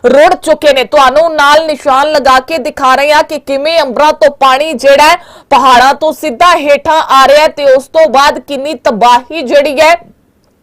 ਰੁੜ ਚੁੱਕੇ ਨੇ। ਤੁਹਾਨੂੰ ਨਾਲ ਨਿਸ਼ਾਨ ਲਗਾ ਕੇ ਦਿਖਾ ਰਹੇ ਹਾਂ ਕਿ ਕਿਵੇਂ ਅੰਬਰਾਂ ਤੋਂ ਪਾਣੀ ਜਿਹੜਾ ਪਹਾੜਾਂ ਤੋਂ ਸਿੱਧਾ ਹੇਠਾਂ ਆ ਰਿਹਾ ਤੇ ਉਸ ਤੋਂ ਬਾਅਦ ਕਿੰਨੀ ਤਬਾਹੀ ਜਿਹੜੀ ਹੈ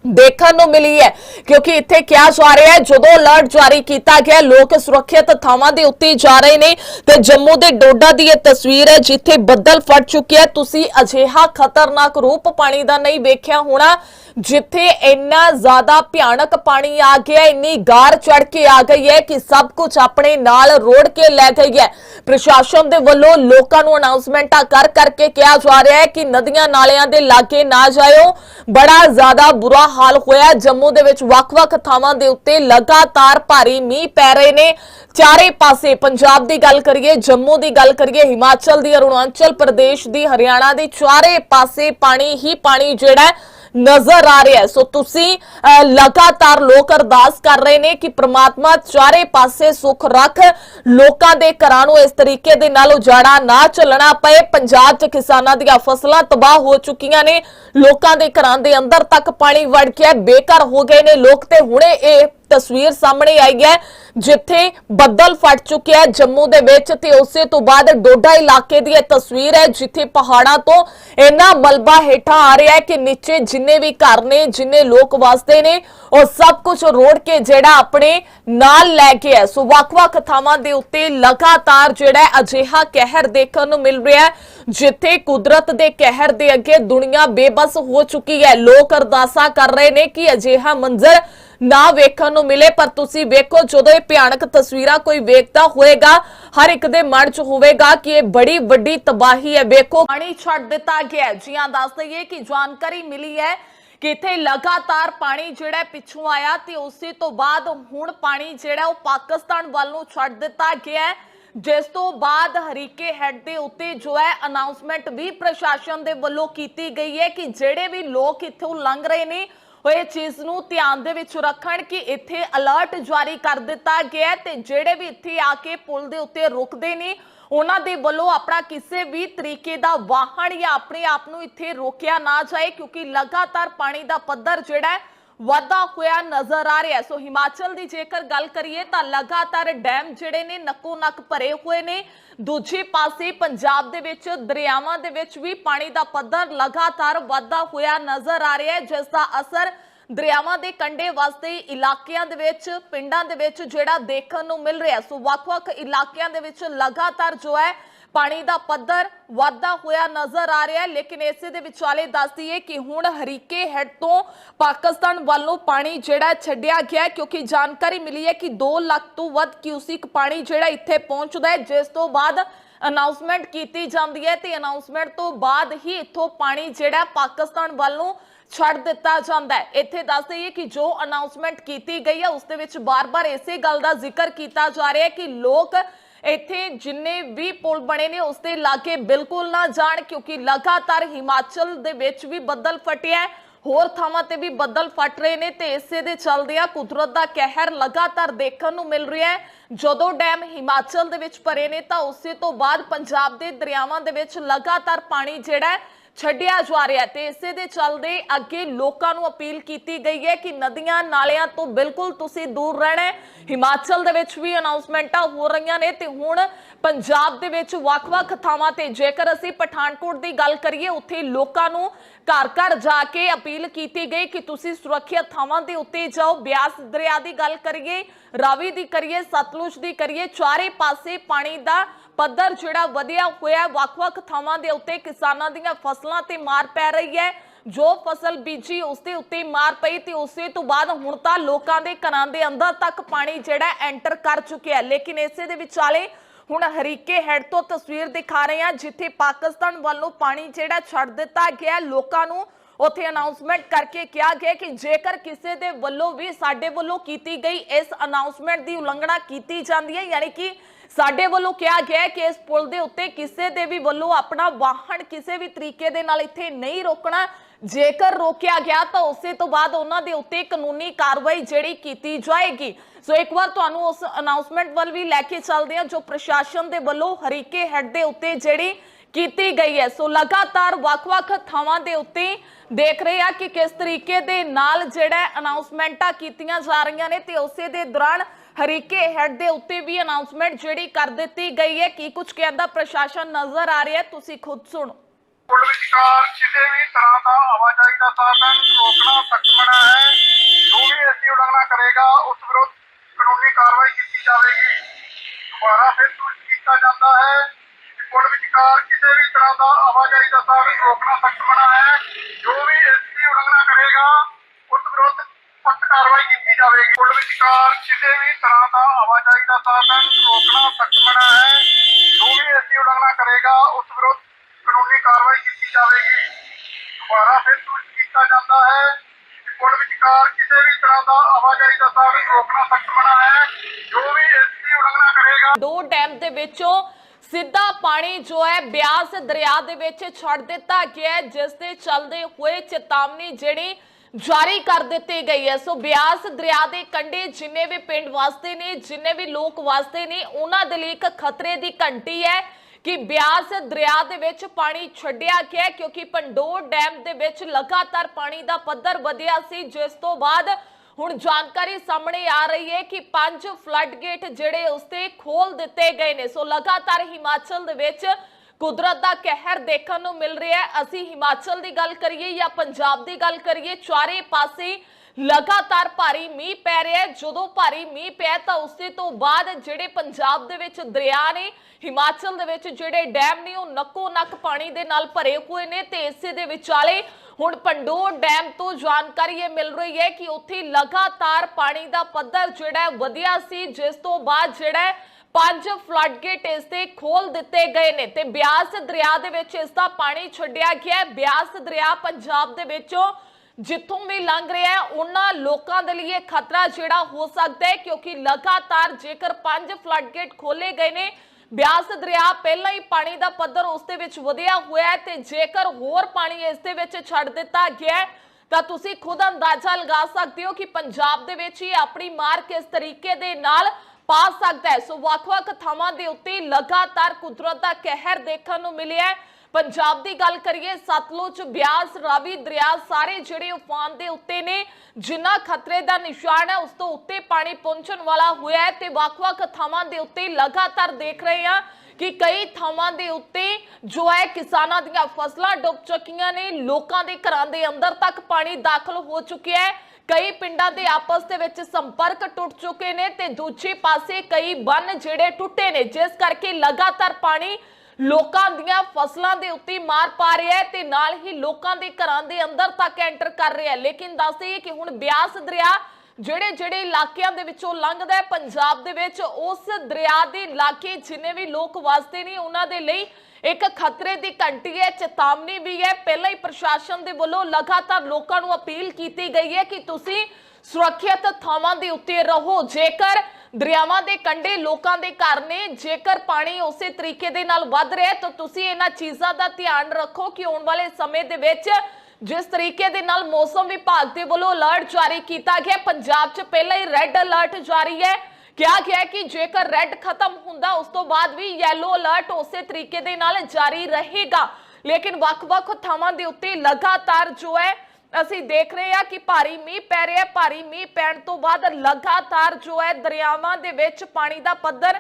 ਦੇਖਣ ਨੂੰ ਮਿਲੀ ਹੈ। ਕਿਉਂਕਿ ਇੱਥੇ ਕਿਹਾ ਜਾ ਰਿਹਾ ਹੈ, ਜਦੋਂ ਅਲਰਟ ਜਾਰੀ ਕੀਤਾ ਗਿਆ, ਲੋਕ ਸੁਰੱਖਿਅਤ ਥਾਵਾਂ ਦੇ ਉੱਤੇ ਜਾ ਰਹੇ ਨੇ ਤੇ ਜੰਮੂ ਦੇ ਡੋਡਾ ਦੀ ਇਹ ਤਸਵੀਰ ਹੈ, ਜਿੱਥੇ ਬੱਦਲ ਫਟ ਚੁੱਕਿਆ ਤੁਸੀਂ ਅਜਿਹਾ ਖਤਰਨਾਕ ਰੂਪ ਪਾਣੀ ਦਾ ਨਹੀਂ ਵੇਖਿਆ ਹੋਣਾ। ਜਿੱਥੇ ਇੰਨਾ ਜ਼ਿਆਦਾ ਭਿਆਨਕ ਪਾਣੀ ਆ ਗਿਆ, ਇੰਨੀ ਗਾਰ ਚੜ ਕੇ ਆ ਗਈ ਹੈ ਕਿ ਸਭ ਕੁਝ ਆਪਣੇ ਨਾਲ ਰੋੜ ਕੇ ਲੈ ਗਈ ਹੈ। ਪ੍ਰਸ਼ਾਸਨ ਦੇ ਵੱਲੋਂ ਲੋਕਾਂ ਨੂੰ ਅਨਾਉਂਸਮੈਂਟਾਂ ਕਰ ਕਰਕੇ ਕਿਹਾ ਜਾ ਰਿਹਾ ਹੈ ਕਿ ਨਦੀਆਂ ਨਾਲਿਆਂ ਦੇ ਲਾਗੇ ਨਾ ਜਾਇਓ। ਬੜਾ ਜ਼ਿਆਦਾ ਬੁਰਾ ਹਾਲ ਹੋਇਆ। ਜੰਮੂ ਦੇ ਵਿੱਚ ਵੱਖ-ਵੱਖ ਥਾਵਾਂ ਦੇ ਉੱਤੇ ਲਗਾਤਾਰ ਭਾਰੀ ਮੀਂਹ ਪੈ ਰਹੇ ਨੇ। ਚਾਰੇ ਪਾਸੇ ਪੰਜਾਬ ਦੀ ਗੱਲ ਕਰੀਏ, ਜੰਮੂ ਦੀ ਗੱਲ ਕਰੀਏ, ਹਿਮਾਚਲ ਦੀ, ਅਰੁਣਾਚਲ ਪ੍ਰਦੇਸ਼ ਦੀ, ਹਰਿਆਣਾ ਦੀ, ਚਾਰੇ ਪਾਸੇ ਪਾਣੀ ਹੀ ਪਾਣੀ ਜਿਹੜਾ ਨਜ਼ਰ ਆ ਰਿਹਾ ਸੋ ਤੁਸੀਂ ਲਗਾਤਾਰ ਲੋਕ ਅਰਦਾਸ ਕਰ ਰਹੇ ਨੇ ਕਿ ਪ੍ਰਮਾਤਮਾ ਚਾਰੇ ਪਾਸੇ ਸੁੱਖ ਰੱਖ, ਲੋਕਾਂ ਦੇ ਘਰਾਂ ਨੂੰ ਇਸ ਤਰੀਕੇ ਦੇ ਨਾਲ ਉਜਾੜਾ ਨਾ ਚੱਲਣਾ ਪਏ। ਪੰਜਾਬ 'ਚ ਕਿਸਾਨਾਂ ਦੀਆਂ ਫਸਲਾਂ ਤਬਾਹ ਹੋ ਚੁੱਕੀਆਂ ਨੇ। ਲੋਕਾਂ ਦੇ ਘਰਾਂ ਦੇ ਅੰਦਰ ਤੱਕ ਪਾਣੀ ਵੜ ਗਿਆ ਬੇਘਰ ਹੋ ਗਏ ਨੇ। ਲੋਕ ਤੇ ਹੁਣੇ ਇਹ ਤਸਵੀਰ ਸਾਹਮਣੇ ਆਈ ਹੈ, ਜਿੱਥੇ ਬੱਦਲ ਫਟ ਚੁੱਕਿਆ ਹੈ ਜੰਮੂ ਦੇ ਵਿੱਚ ਤੇ ਉਸੇ ਤੋਂ ਬਾਅਦ ਡੋਡਾ ਇਲਾਕੇ ਦੀ ਇਹ ਤਸਵੀਰ ਹੈ, ਜਿੱਥੇ ਪਹਾੜਾਂ ਤੋਂ ਇੰਨਾ ਮਲਬਾ ਹੇਠਾਂ ਆ ਰਿਹਾ ਹੈ ਕਿ ਨੀਚੇ ਜਿੰਨੇ ਵੀ ਘਰ ਨੇ, ਜਿੰਨੇ ਲੋਕ ਵਸਦੇ ਨੇ, ਉਹ ਸਭ ਕੁਝ ਰੋੜ ਕੇ ਜਿਹੜਾ ਆਪਣੇ ਨਾਲ ਲੈ ਕੇ ਹੈ। ਸੋ ਵੱਖ-ਵੱਖ ਥਾਵਾਂ ਦੇ ਉੱਤੇ ਲਗਾਤਾਰ ਜਿਹੜਾ ਅਜਿਹਾ ਕਹਿਰ ਦੇਖਣ ਨੂੰ ਮਿਲ ਰਿਹਾ ਹੈ, ਜਿੱਥੇ ਕੁਦਰਤ ਦੇ ਕਹਿਰ ਦੇ ਅੱਗੇ ਦੁਨੀਆ ਬੇਬਸ ਹੋ ਚੁੱਕੀ ਹੈ। ਲੋਕ ਅਰਦਾਸਾਂ ਕਰ ਰਹੇ ਨੇ ਕਿ ਅਜਿਹਾ ਮੰਜ਼ਰ ਨਾ ਵੇਖਣ ਨੂੰ ਮਿਲੇ, ਪਰ ਤੁਸੀਂ ਵੇਖੋ, ਜਦੋਂ ਇਹ ਭਿਆਨਕ ਤਸਵੀਰਾਂ ਕੋਈ ਵੇਖਦਾ ਹੋਏਗਾ, ਹਰ ਇੱਕ ਦੇ ਮਨ 'ਚ ਹੋਵੇਗਾ ਕਿ ਇਹ ਬੜੀ ਵੱਡੀ ਤਬਾਹੀ ਹੈ। ਵੇਖੋ, ਪਾਣੀ ਛੱਡ ਦਿੱਤਾ ਗਿਆ ਜੀ ਹਾਂ, ਦੱਸ ਦਈਏ ਕਿ ਜਾਣਕਾਰੀ ਮਿਲੀ ਹੈ ਕਿ ਇੱਥੇ ਲਗਾਤਾਰ ਪਾਣੀ ਜਿਹੜਾ ਪਿੱਛੋਂ ਆਇਆ ਤੇ ਉਸੇ ਤੋਂ ਬਾਅਦ ਹੁਣ ਪਾਣੀ ਜਿਹੜਾ ਉਹ ਪਾਕਿਸਤਾਨ ਵੱਲ ਨੂੰ ਛੱਡ ਦਿੱਤਾ ਗਿਆ ਜਿਸ ਤੋਂ ਬਾਅਦ ਹਰੀਕੇ ਹੈਡ ਦੇ ਉੱਤੇ ਜੋ ਹੈ ਅਨਾਉਂਸਮੈਂਟ ਵੀ ਪ੍ਰਸ਼ਾਸਨ ਦੇ ਵੱਲੋਂ ਕੀਤੀ ਗਈ ਹੈ ਕਿ ਜਿਹੜੇ ਵੀ ਲੋਕ ਇੱਥੋਂ ਲੰਘ ਰਹੇ ਨੇ ਉਹ ਇਹ ਚੀਜ਼ ਨੂੰ ਧਿਆਨ ਦੇ ਵਿੱਚ ਰੱਖਣ ਕਿ ਇੱਥੇ ਅਲਰਟ ਜਾਰੀ ਕਰ ਦਿੱਤਾ ਗਿਆ ਹੈ ਤੇ ਜਿਹੜੇ ਵੀ ਇੱਥੇ ਆ ਕੇ ਪੁਲ ਦੇ ਉੱਤੇ ਰੁਕਦੇ ਨੇ, ਉਹਨਾਂ ਦੇ ਵੱਲੋਂ ਆਪਣਾ ਕਿਸੇ ਵੀ ਤਰੀਕੇ ਦਾ ਵਾਹਨ ਜਾਂ ਆਪਣੇ ਆਪ ਨੂੰ ਇੱਥੇ ਰੋਕਿਆ ਨਾ ਜਾਏ, ਕਿਉਂਕਿ ਲਗਾਤਾਰ ਪਾਣੀ ਦਾ ਪੱਧਰ ਜਿਹੜਾ ਵਾਧਾ ਹੋਇਆ ਨਜ਼ਰ ਆ ਰਿਹਾ ਸੋ ਹਿਮਾਚਲ ਦੀ ਜੇਕਰ ਗੱਲ ਕਰੀਏ ਤਾਂ ਲਗਾਤਾਰ ਡੈਮ ਜਿਹੜੇ ਨੇ ਨੱਕੋ ਨੱਕ ਭਰੇ ਹੋਏ ਨੇ। ਦੂਜੇ ਪਾਸੇ ਪੰਜਾਬ ਦੇ ਵਿੱਚ, ਦਰਿਆਵਾਂ ਦੇ ਵਿੱਚ ਵੀ ਪਾਣੀ ਦਾ ਪੱਧਰ ਲਗਾਤਾਰ ਵਾਧਾ ਹੋਇਆ ਨਜ਼ਰ ਆ ਰਿਹਾ ਹੈ, ਜਿਸ ਦਾ ਅਸਰ ਦਰਿਆਵਾਂ ਦੇ ਕੰਢੇ ਵਾਸਤੇ ਇਲਾਕਿਆਂ ਦੇ ਵਿੱਚ, ਪਿੰਡਾਂ ਦੇ ਵਿੱਚ ਜਿਹੜਾ ਦੇਖਣ ਨੂੰ ਮਿਲ ਰਿਹਾ ਸੋ ਵੱਖ-ਵੱਖ ਇਲਾਕਿਆਂ ਦੇ ਵਿੱਚ ਲਗਾਤਾਰ ਜੋ ਹੈ ਪਾਣੀ ਦਾ ਪੱਧਰ ਵਾਧਾ ਹੋਇਆ ਨਜ਼ਰ ਆ ਰਿਹਾ ਹੈ, ਲੇਕਿਨ ਇਸੇ ਦੇ ਵਿਚਾਲੇ ਦੱਸ ਦਈਏ ਕਿ ਹੁਣ ਹਰੀਕੇ ਹੈਡ ਤੋਂ ਪਾਕਿਸਤਾਨ ਵੱਲੋਂ ਪਾਣੀ ਜਿਹੜਾ ਛੱਡਿਆ ਗਿਆ ਕਿਉਂਕਿ ਜਾਣਕਾਰੀ ਮਿਲੀ ਹੈ ਕਿ 2 ਲੱਖ ਤੋਂ ਵੱਧ ਕਿਊਸਿਕ ਪਾਣੀ ਜਿਹੜਾ ਇੱਥੇ ਪਹੁੰਚਦਾ ਹੈ, ਜਿਸ ਤੋਂ ਬਾਅਦ ਅਨਾਉਂਸਮੈਂਟ ਕੀਤੀ ਜਾਂਦੀ ਹੈ ਤੇ ਅਨਾਉਂਸਮੈਂਟ ਤੋਂ ਬਾਅਦ ਹੀ ਇੱਥੋਂ ਪਾਣੀ ਜਿਹੜਾ ਪਾਕਿਸਤਾਨ ਵੱਲ ਨੂੰ ਛੱਡ ਦਿੱਤਾ ਜਾਂਦਾ ਹੈ। ਇੱਥੇ ਦੱਸ ਦਈਏ ਕਿ ਜੋ ਅਨਾਉਂਸਮੈਂਟ ਕੀਤੀ ਗਈ ਹੈ, ਉਸ ਦੇ ਵਿੱਚ ਬਾਰ-ਬਾਰ ਇਸੇ ਗੱਲ ਦਾ ਜ਼ਿਕਰ ਕੀਤਾ ਜਾ ਰਿਹਾ ਹੈ ਕਿ ਲੋਕ ਇੱਥੇ ਜਿੰਨੇ ਵੀ ਪੁਲ ਬਣੇ ਨੇ ਉਸ ਦੇ ਲਾਗੇ ਬਿਲਕੁਲ ਨਾ ਜਾਣ, ਕਿਉਂਕਿ ਲਗਾਤਾਰ ਹਿਮਾਚਲ ਦੇ ਵਿੱਚ ਵੀ ਬੱਦਲ ਫਟਿਆ ਹੈ। ਹੋਰ ਥਾਵਾਂ ਤੇ ਵੀ ਬੱਦਲ ਫਟ ਰਹੇ ਨੇ ਤੇ ਇਸੇ ਦੇ ਚੱਲਦਿਆਂ ਕੁਦਰਤ ਦਾ ਕਹਿਰ ਲਗਾਤਾਰ ਦੇਖਣ ਨੂੰ ਮਿਲ ਰਿਹਾ ਹੈ। ਜਦੋਂ ਡੈਮ ਹਿਮਾਚਲ ਦੇ ਵਿੱਚ ਭਰੇ ਨੇ, ਤਾਂ ਉਸੇ ਤੋਂ ਬਾਅਦ ਪੰਜਾਬ ਦੇ ਦਰਿਆਵਾਂ ਦੇ ਵਿੱਚ ਲਗਾਤਾਰ ਪਾਣੀ ਜਿਹੜਾ ਛੱਡਿਆ ਜਾ ਰਿਹਾ ਹੈ ਤੇ ਇਸੇ ਦੇ ਚੱਲਦੇ ਅੱਗੇ ਲੋਕਾਂ ਨੂੰ ਅਪੀਲ ਕੀਤੀ ਗਈ ਹੈ ਕਿ ਨਦੀਆਂ ਨਾਲਿਆਂ ਤੋਂ ਬਿਲਕੁਲ ਤੁਸੀਂ ਦੂਰ ਰਹਿਣਾ ਹਿਮਾਚਲ ਦੇ ਵਿੱਚ ਵੀ ਅਨਾਉਂਸਮੈਂਟਾਂ ਹੋ ਰਹੀਆਂ ਨੇ ਤੇ ਹੁਣ ਪੰਜਾਬ ਦੇ ਵਿੱਚ ਵੱਖ-ਵੱਖ ਥਾਵਾਂ ਤੇ ਜੇਕਰ ਅਸੀਂ ਪਠਾਨਕੋਟ ਦੀ ਗੱਲ ਕਰੀਏ, ਉੱਥੇ ਲੋਕਾਂ ਨੂੰ ਘਰ ਘਰ ਜਾ ਕੇ ਅਪੀਲ ਕੀਤੀ ਗਈ ਕਿ ਤੁਸੀਂ ਸੁਰੱਖਿਅਤ ਥਾਵਾਂ ਦੇ ਉੱਤੇ ਜਾਓ। ਬਿਆਸ ਦਰਿਆ ਦੀ ਗੱਲ ਕਰੀਏ, ਰਾਵੀ ਦੀ ਕਰੀਏ, ਸਤਲੁਜ ਦੀ ਕਰੀਏ, ਚਾਰੇ ਪਾਸੇ ਪਾਣੀ ਦਾ ਪੱਧਰ ਜਿਹੜਾ ਵਧਿਆ ਹੋਇਆ ਵੱਖ-ਵੱਖ ਥਾਵਾਂ ਦੇ ਉੱਤੇ ਕਿਸਾਨਾਂ ਦੀਆਂ ਫਸਲਾਂ ਤੇ ਮਾਰ ਪੈ ਰਹੀ ਹੈ। ਜੋ ਫਸਲ ਬੀਜੀ ਉਸ ਦੇ ਉੱਤੇ ਮਾਰ ਪਈ ਤੇ ਉਸੇ ਤੋਂ ਬਾਅਦ ਹੁਣ ਤਾਂ ਲੋਕਾਂ ਦੇ ਘਰਾਂ ਦੇ ਅੰਦਰ ਤੱਕ ਪਾਣੀ ਜਿਹੜਾ ਐਂਟਰ ਕਰ ਚੁੱਕਿਆ ਲੇਕਿਨ ਇਸੇ ਦੇ ਵਿਚਾਲੇ ਹੁਣ ਹਰੀਕੇ ਹੈਡ ਤੋਂ ਤਸਵੀਰ ਦਿਖਾ ਰਹੇ ਹਾਂ, ਜਿੱਥੇ ਪਾਕਿਸਤਾਨ ਵੱਲੋਂ ਪਾਣੀ ਜਿਹੜਾ ਛੱਡ ਦਿੱਤਾ ਗਿਆ ਲੋਕਾਂ ਨੂੰ ਉੱਥੇ ਅਨਾਉਂਸਮੈਂਟ ਕਰਕੇ ਕਿਹਾ ਗਿਆ ਕਿ ਜੇਕਰ ਕਿਸੇ ਦੇ ਵੱਲੋਂ ਵੀ ਸਾਡੇ ਵੱਲੋਂ ਕੀਤੀ ਗਈ ਇਸ ਅਨਾਉਂਸਮੈਂਟ ਦੀ ਉਲੰਘਣਾ ਕੀਤੀ ਜਾਂਦੀ ਹੈ, ਯਾਨੀ ਕਿ ਸਾਡੇ ਵੱਲੋਂ ਕਿਹਾ ਗਿਆ ਕਿ ਇਸ ਪੁਲ ਦੇ ਉੱਤੇ ਕਿਸੇ ਦੇ ਵੀ ਵੱਲੋਂ ਆਪਣਾ ਵਾਹਨ ਕਿਸੇ ਵੀ ਤਰੀਕੇ ਦੇ ਨਾਲ ਇੱਥੇ ਨਹੀਂ ਰੋਕਣਾ। ਜੇਕਰ ਰੋਕਿਆ ਗਿਆ ਤਾਂ ਉਸੇ ਤੋਂ ਬਾਅਦ ਉਹਨਾਂ ਦੇ ਉੱਤੇ ਕਾਨੂੰਨੀ ਕਾਰਵਾਈ ਜਿਹੜੀ ਕੀਤੀ ਜਾਏਗੀ। ਸੋ ਇੱਕ ਵਾਰ ਤੁਹਾਨੂੰ ਉਸ ਅਨਾਉਂਸਮੈਂਟ ਵੱਲ ਵੀ ਲੈ ਕੇ ਚੱਲਦੇ ਹਾਂ, ਜੋ ਪ੍ਰਸ਼ਾਸਨ ਦੇ ਵੱਲੋਂ ਹਰੀਕੇ ਹੈਡ ਦੇ ਉੱਤੇ ਜਿਹੜੀ ਕੀਤੀ ਗਈ ਹੈ। ਸੋ ਲਗਾਤਾਰ ਵੱਖ-ਵੱਖ ਥਾਵਾਂ ਦੇ ਉੱਤੇ ਦੇਖ ਰਹੇ ਆ ਕਿ ਕਿਸ ਤਰੀਕੇ ਦੇ ਨਾਲ ਜਿਹੜਾ ਅਨਾਉਂਸਮੈਂਟਾਂ ਕੀਤੀਆਂ ਜਾ ਰਹੀਆਂ ਨੇ ਤੇ ਉਸੇ ਦੇ ਦੌਰਾਨ ਹਰੀਕੇ ਹੈਡ ਦੇ ਉੱਤੇ ਵੀ ਅਨਾਉਂਸਮੈਂਟ ਜਿਹੜੀ ਕਰ ਦਿੱਤੀ ਗਈ ਹੈ। ਕੀ ਕੁਝ ਕਹਿੰਦਾ ਪ੍ਰਸ਼ਾਸਨ ਨਜ਼ਰ ਆ ਰਿਹਾ ਹੈ? ਤੁਸੀਂ ਖੁਦ ਸੁਣੋ। ਪੁਲ ਵਿਚਕਾਰ ਕਿਸੇ ਵੀ ਤਰ੍ਹਾਂ ਦਾ ਆਵਾਜਾਈ ਦਾ ਸਾਧਨ ਰੋਕਣਾ ਸਖਤ ਮਨਾ ਹੈ, ਜੋ ਵੀ ਐਸੀ ਉਲੰਘਣਾ ਕਰੇਗਾ, ਉਸ ਵਿਰੁੱਧ ਕਾਨੂੰਨੀ ਕਾਰਵਾਈ ਕੀਤੀ ਜਾਵੇਗੀ। ਦੁਬਾਰਾ ਫਿਰ ਸੂਚਿਤ ਕੀਤਾ ਜਾਂਦਾ ਹੈ ਕਿ ਪੁਲ ਵਿਚਕਾਰ ਕਿਸੇ ਵੀ ਤਰ੍ਹਾਂ ਦਾ ਆਵਾਜਾਈ ਦਾ ਸਾਧਨ ਰੋਕਣਾ ਸਖਤ ਮਨਾ ਹੈ, ਜੋ ਵੀ ਐਸੀ ਉਲੰਘਣਾ ਕਰੇਗਾ, ਉਸ ਵਿਰੁੱਧ ਸਖਤ ਕਾਰਵਾਈ ਕੀਤੀ ਜਾਵੇਗੀ ਪੁਲ ਵਿਚਕਾਰ ਕਿਸੇ ਵੀ ਤਰ੍ਹਾਂ ਦਾ ਆਵਾਜਾਈ ਦਾ ਸਾਧਨ ਰੋਕਣਾ ਸਖਤ ਮਨਾ ਹੈ। ਜੋ ਵੀ ਐਸੀ ਉਲੰਘਣਾ ਕਰੇਗਾ, ਉਸ ਵਿਰੁੱਧ ਕਾਨੂੰਨੀ ਕਾਰਵਾਈ ਕੀਤੀ ਜਾਵੇਗੀ। ਦੁਬਾਰਾ ਫਿਰ ਸੂਚਿਤ ਕੀਤਾ ਜਾਂਦਾ ਹੈ ਕਿ ਪੁਲ ਵਿਚਕਾਰ ਕਿਸੇ ਵੀ ਤਰ੍ਹਾਂ ਦਾ ਆਵਾਜਾਈ ਦਾ ਸਾਧਨ ਰੋਕਣਾ ਸਖਤ ਮਨਾ ਹੈ। ਜੋ ਵੀ ਇਸ ਦੀ ਉਲੰਘਣਾ ਕਰੇਗਾ। ਦੋ ਡੈਮ ਦੇ ਵਿੱਚੋਂ ਸਿੱਧਾ ਪਾਣੀ ਜੋ ਹੈ ਬਿਆਸ ਦਰਿਆ ਦੇ ਵਿੱਚ ਛੱਡ ਦਿੱਤਾ ਗਿਆ ਜਿਸ ਦੇ ਚੱਲਦੇ ਹੋਏ ਚੇਤਾਵਨੀ ਜਿਹੜੀ ਜਾਰੀ ਕਰ ਦਿੱਤੀ ਗਈ ਹੈ। ਸੋ ਬਿਆਸ ਦਰਿਆ ਦੇ ਕੰਢੇ ਜਿੰਨੇ ਵੀ ਪਿੰਡ ਵਸਦੇ ਨੇ, ਜਿੰਨੇ ਵੀ ਲੋਕ ਵਸਦੇ ਨੇ, ਉਹਨਾਂ ਦੇ ਲਈ ਇੱਕ ਖਤਰੇ ਦੀ ਘੰਟੀ ਹੈ ਕਿ ਬਿਆਸ ਦਰਿਆ ਦੇ ਵਿੱਚ ਪਾਣੀ ਛੱਡਿਆ ਗਿਆ ਕਿਉਂਕਿ ਪੰਡੋਰ ਡੈਮ ਦੇ ਵਿੱਚ ਲਗਾਤਾਰ ਪਾਣੀ ਦਾ ਪੱਧਰ ਵਧਿਆ ਸੀ। ਜਿਸ ਤੋਂ ਬਾਅਦ ਹੁਣ ਜਾਣਕਾਰੀ ਸਾਹਮਣੇ ਆ ਰਹੀ ਹੈ ਕਿ ਪੰਜ ਫਲੱਡ ਗੇਟ ਜਿਹੜੇ ਉਸਤੇ ਖੋਲ ਦਿੱਤੇ ਗਏ ਨੇ। ਸੋ ਲਗਾਤਾਰ ਹਿਮਾਚਲ ਦੇ ਵਿੱਚ ਕੁਦਰਤ ਦਾ ਕਹਿਰ ਦੇਖਣ ਨੂੰ ਮਿਲ ਰਿਹਾ ਹੈ। ਅਸੀਂ ਹਿਮਾਚਲ ਦੀ ਗੱਲ ਕਰੀਏ ਜਾਂ ਪੰਜਾਬ ਦੀ ਗੱਲ ਕਰੀਏ, ਚਾਰੇ ਪਾਸੇ ਲਗਾਤਾਰ ਭਾਰੀ ਮੀਂਹ ਪੈ ਰਿਹਾ ਹੈ। ਜਦੋਂ ਭਾਰੀ ਮੀਂਹ ਪਿਆ ਤਾਂ ਉਸੇ ਤੋਂ ਬਾਅਦ ਜਿਹੜੇ ਪੰਜਾਬ ਦੇ ਵਿੱਚ ਦਰਿਆ ਨੇ, ਹਿਮਾਚਲ ਦੇ ਵਿੱਚ ਜਿਹੜੇ ਡੈਮ ਨੇ, ਉਹ ਨੱਕੋ ਨੱਕ ਪਾਣੀ ਦੇ ਨਾਲ ਭਰੇ ਹੋਏ ਨੇ ਤੇ ਇਸੇ ਦੇ ਵਿਚਾਲੇ ਹੁਣ ਪੰਡੋਰ ਡੈਮ ਤੋਂ ਜਾਣਕਾਰੀ ਇਹ ਮਿਲ ਰਹੀ ਹੈ ਕਿ ਉੱਥੇ ਲਗਾਤਾਰ ਪਾਣੀ ਦਾ ਪੱਧਰ ਜਿਹੜਾ ਹੈ, ਵਧਿਆ ਸੀ। ਜਿਸ ਤੋਂ ਬਾਅਦ ਜਿਹੜਾ ਪੰਜ ਫਲੱਡ ਗੇਟ ਇਸ ਤੇ ਖੋਲ ਦਿੱਤੇ ਗਏ ਨੇ ਤੇ ਬਿਆਸ ਦਰਿਆ ਦੇ ਵਿੱਚ ਇਸ ਦਾ ਪਾਣੀ ਛੱਡਿਆ ਗਿਆ ਹੈ। ਬਿਆਸ ਦਰਿਆ ਪੰਜਾਬ ਦੇ ਵਿੱਚੋਂ ਜਿੱਥੋਂ ਵੀ ਲੰਘ ਰਿਹਾ ਹੈ, ਉਹਨਾਂ ਲੋਕਾਂ ਦੇ ਲਈ ਇਹ ਖਤਰਾ ਜਿਹੜਾ ਹੋ ਸਕਦਾ ਹੈ ਕਿਉਂਕਿ ਲਗਾਤਾਰ ਜੇਕਰ ਪੰਜ ਫਲੱਡ ਗੇਟ ਖੋਲੇ ਗਏ ਨੇ, ਬਿਆਸ ਦਰਿਆ ਪਹਿਲਾਂ ਹੀ ਪਾਣੀ ਦਾ ਪੱਧਰ ਉਸ ਦੇ ਵਿੱਚ ਵਧਿਆ ਹੋਇਆ ਹੈ ਤੇ ਜੇਕਰ ਹੋਰ ਪਾਣੀ ਇਸ ਦੇ ਵਿੱਚ ਛੱਡ ਦਿੱਤਾ ਗਿਆ ਤਾਂ ਤੁਸੀਂ ਖੁਦ ਅੰਦਾਜ਼ਾ ਲਗਾ ਸਕਦੇ ਹੋ ਕਿ ਪੰਜਾਬ ਦੇ ਵਿੱਚ ਹੀ ਆਪਣੀ ਮਾਰ ਕਿਸ ਤਰੀਕੇ ਦੇ ਨਾਲ ਪਾ ਸਕਦਾ ਹੈ। ਸੋ ਵੱਖ-ਵੱਖ ਥਾਵਾਂ ਦੇ ਉੱਤੇ ਲਗਾਤਾਰ ਕੁਦਰਤ ਦਾ ਕਹਿਰ ਦੇਖਣ ਨੂੰ ਮਿਲਿਆ ਹੈ। ਪੰਜਾਬ ਦੀ ਗੱਲ ਕਰੀਏ, ਸਤਲੁਜ, ਬਿਆਸ, ਰਾਵੀ ਦਰਿਆ ਸਾਰੇ ਜਿਹੜੇ ਉਫਾਨ ਦੇ ਉੱਤੇ ਨੇ ਜਿੰਨਾ ਖਤਰੇ ਦਾ ਨਿਸ਼ਾਨ ਹੈ, ਉਸ ਤੋਂ ਉੱਤੇ ਪਾਣੀ ਪਹੁੰਚਣ ਵਾਲਾ ਹੋਇਆ ਹੈ ਤੇ ਵੱਖ-ਵੱਖ ਥਾਵਾਂ ਦੇ ਉੱਤੇ ਲਗਾਤਾਰ ਦੇਖ ਰਹੇ ਹਾਂ ਕਿ ਕਈ ਥਾਵਾਂ ਦੇ ਉੱਤੇ ਜੋ ਹੈ ਕਿਸਾਨਾਂ ਦੀਆਂ ਫਸਲਾਂ ਡੁੱਬ ਚੁੱਕੀਆਂ ਨੇ। ਲੋਕਾਂ ਦੇ ਘਰਾਂ ਦੇ ਅੰਦਰ ਤੱਕ ਪਾਣੀ ਦਾਖਲ ਹੋ ਚੁੱਕਿਆ ਹੈ। ਕਈ ਪਿੰਡਾਂ ਦੇ ਆਪਸ ਦੇ ਵਿੱਚ ਸੰਪਰਕ ਟੁੱਟ ਚੁੱਕੇ ਨੇ ਤੇ ਦੂਜੇ ਪਾਸੇ ਕਈ ਬੰਨ ਜਿਹੜੇ ਟੁੱਟੇ ਨੇ, ਜਿਸ ਕਰਕੇ ਲਗਾਤਾਰ ਪਾਣੀ ਲੋਕਾਂ ਦੀਆਂ ਫਸਲਾਂ ਦੇ ਉੱਤੇ ਮਾਰ ਪਾ ਰਿਹਾ ਹੈ ਤੇ ਨਾਲ ਹੀ ਲੋਕਾਂ ਦੇ ਘਰਾਂ ਦੇ ਅੰਦਰ ਤੱਕ ਐਂਟਰ ਕਰ ਰਿਹਾ ਹੈ। ਲੇਕਿਨ ਦੱਸ ਦਈਏ ਕਿ ਹੁਣ ਬਿਆਸ ਦਰਿਆ ਜਿਹੜੇ ਜਿਹੜੇ ਇਲਾਕਿਆਂ ਦੇ ਵਿੱਚੋਂ ਲੰਘਦਾ ਹੈ, ਪੰਜਾਬ ਦੇ ਵਿੱਚ ਉਸ ਦਰਿਆ ਦੇ ਇਲਾਕੇ ਜਿੰਨੇ ਵੀ ਲੋਕ ਵਸਦੇ ਨੇ, ਉਹਨਾਂ ਦੇ ਲਈ ਇੱਕ ਖਤਰੇ ਦੀ ਘੰਟੀ ਹੈ, ਚੇਤਾਵਨੀ ਵੀ ਹੈ। ਪਹਿਲਾਂ ਹੀ ਪ੍ਰਸ਼ਾਸਨ ਦੇ ਵੱਲੋਂ ਲਗਾਤਾਰ ਲੋਕਾਂ ਨੂੰ ਅਪੀਲ ਕੀਤੀ ਗਈ ਹੈ ਕਿ ਤੁਸੀਂ ਸੁਰੱਖਿਅਤ ਥਾਵਾਂ ਦੇ ਉੱਤੇ ਰਹੋ। ਜੇਕਰ ਦਰਿਆਵਾਂ ਦੇ ਕੰਢੇ ਲੋਕਾਂ ਦੇ ਘਰ ਨੇ, ਜੇਕਰ ਪਾਣੀ ਉਸੇ ਤਰੀਕੇ ਦੇ ਨਾਲ ਵੱਧ ਰਿਹਾ ਤਾਂ ਤੁਸੀਂ ਇਹਨਾਂ ਚੀਜ਼ਾਂ ਦਾ ਧਿਆਨ ਰੱਖੋ ਕਿ ਆਉਣ ਵਾਲੇ ਸਮੇਂ ਦੇ ਵਿੱਚ ਜਿਸ ਤਰੀਕੇ ਦੇ ਨਾਲ ਮੌਸਮ ਵਿਭਾਗ ਦੇ ਵੱਲੋਂ ਅਲਰਟ ਜਾਰੀ ਕੀਤਾ ਗਿਆ ਪੰਜਾਬ 'ਚ ਪਹਿਲਾਂ ਹੀ ਰੈੱਡ ਅਲਰਟ ਜਾਰੀ ਹੈ। ਕਿਹਾ ਗਿਆ ਕਿ ਜੇਕਰ ਰੈੱਡ ਖਤਮ ਹੁੰਦਾ, ਉਸ ਤੋਂ ਬਾਅਦ ਵੀ ਯੈਲੋ ਅਲਰਟ ਉਸੇ ਤਰੀਕੇ ਦੇ ਨਾਲ ਜਾਰੀ ਰਹੇਗਾ। ਲੇਕਿਨ ਵੱਖ-ਵੱਖ ਥਾਵਾਂ ਦੇ ਉੱਤੇ ਲਗਾਤਾਰ ਜੋ ਹੈ, ਅਸੀਂ ਦੇਖ ਰਹੇ ਹਾਂ ਕਿ ਭਾਰੀ ਮੀਂਹ ਪੈ ਰਿਹਾ ਭਾਰੀ ਮੀਂਹ ਪੈਣ ਤੋਂ ਬਾਅਦ ਲਗਾਤਾਰ ਜੋ ਹੈ, ਦਰਿਆਵਾਂ ਦੇ ਵਿੱਚ ਪਾਣੀ ਦਾ ਪੱਧਰ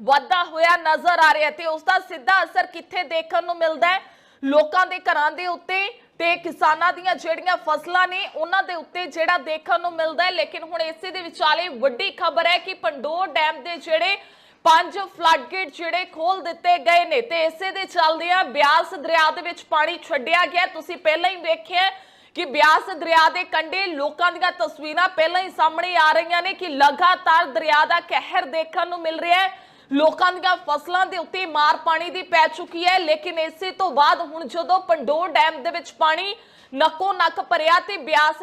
ਵਾਧਾ ਹੋਇਆ ਨਜ਼ਰ ਆ ਰਿਹਾ ਤੇ ਉਸ ਦਾ ਸਿੱਧਾ ਅਸਰ ਕਿੱਥੇ ਦੇਖਣ ਨੂੰ ਮਿਲਦਾ ਹੈ? ਲੋਕਾਂ ਦੇ ਘਰਾਂ ਦੇ ਉੱਤੇ ਤੇ ਕਿਸਾਨਾਂ ਦੀਆਂ ਜਿਹੜੀਆਂ ਫਸਲਾਂ ਨੇ, ਉਹਨਾਂ ਦੇ ਉੱਤੇ ਜਿਹੜਾ ਦੇਖਣ ਨੂੰ ਮਿਲਦਾ ਹੈ। ਲੇਕਿਨ ਹੁਣ ਇਸੇ ਦੇ ਵਿਚਾਲੇ ਵੱਡੀ ਖਬਰ ਹੈ ਕਿ ਪੰਡੋਰ ਡੈਮ ਦੇ ਜਿਹੜੇ ਪੰਜ ਫਲੱਡਗੇਟ ਜਿਹੜੇ ਖੋਲ ਦਿੱਤੇ ਗਏ ਨੇ ਤੇ ਇਸੇ ਦੇ ਚੱਲਦਿਆਂ ਬਿਆਸ ਦਰਿਆ ਦੇ ਵਿੱਚ ਪਾਣੀ ਛੱਡਿਆ ਗਿਆ। ਤੁਸੀਂ ਪਹਿਲਾਂ ਹੀ ਵੇਖਿਆ ਕਿ ਬਿਆਸ ਦਰਿਆ ਦੇ ਕੰਢੇ ਲੋਕਾਂ ਦੀਆਂ ਤਸਵੀਰਾਂ ਪਹਿਲਾਂ ਹੀ ਸਾਹਮਣੇ ਆ ਰਹੀਆਂ ਨੇ ਕਿ ਲਗਾਤਾਰ ਦਰਿਆ ਦਾ ਕਹਿਰ ਦੇਖਣ ਨੂੰ ਮਿਲ ਰਿਹਾ ਹੈ। ਲੋਕਾਂ ਦੀਆਂ ਫਸਲਾਂ ਦੇ ਉੱਤੇ ਮਾਰ ਪਾਣੀ ਦੀ ਪੈ ਚੁੱਕੀ ਹੈ। ਲੇਕਿਨ ਇਸੇ ਤੋਂ ਬਾਅਦ ਹੁਣ ਜਦੋਂ ਪੰਡੋਰ ਡੈਮ ਦੇ ਵਿੱਚ ਪਾਣੀ ਨੱਕੋ ਨੱਕ ਭਰਿਆ ਤੇ ਬਿਆਸ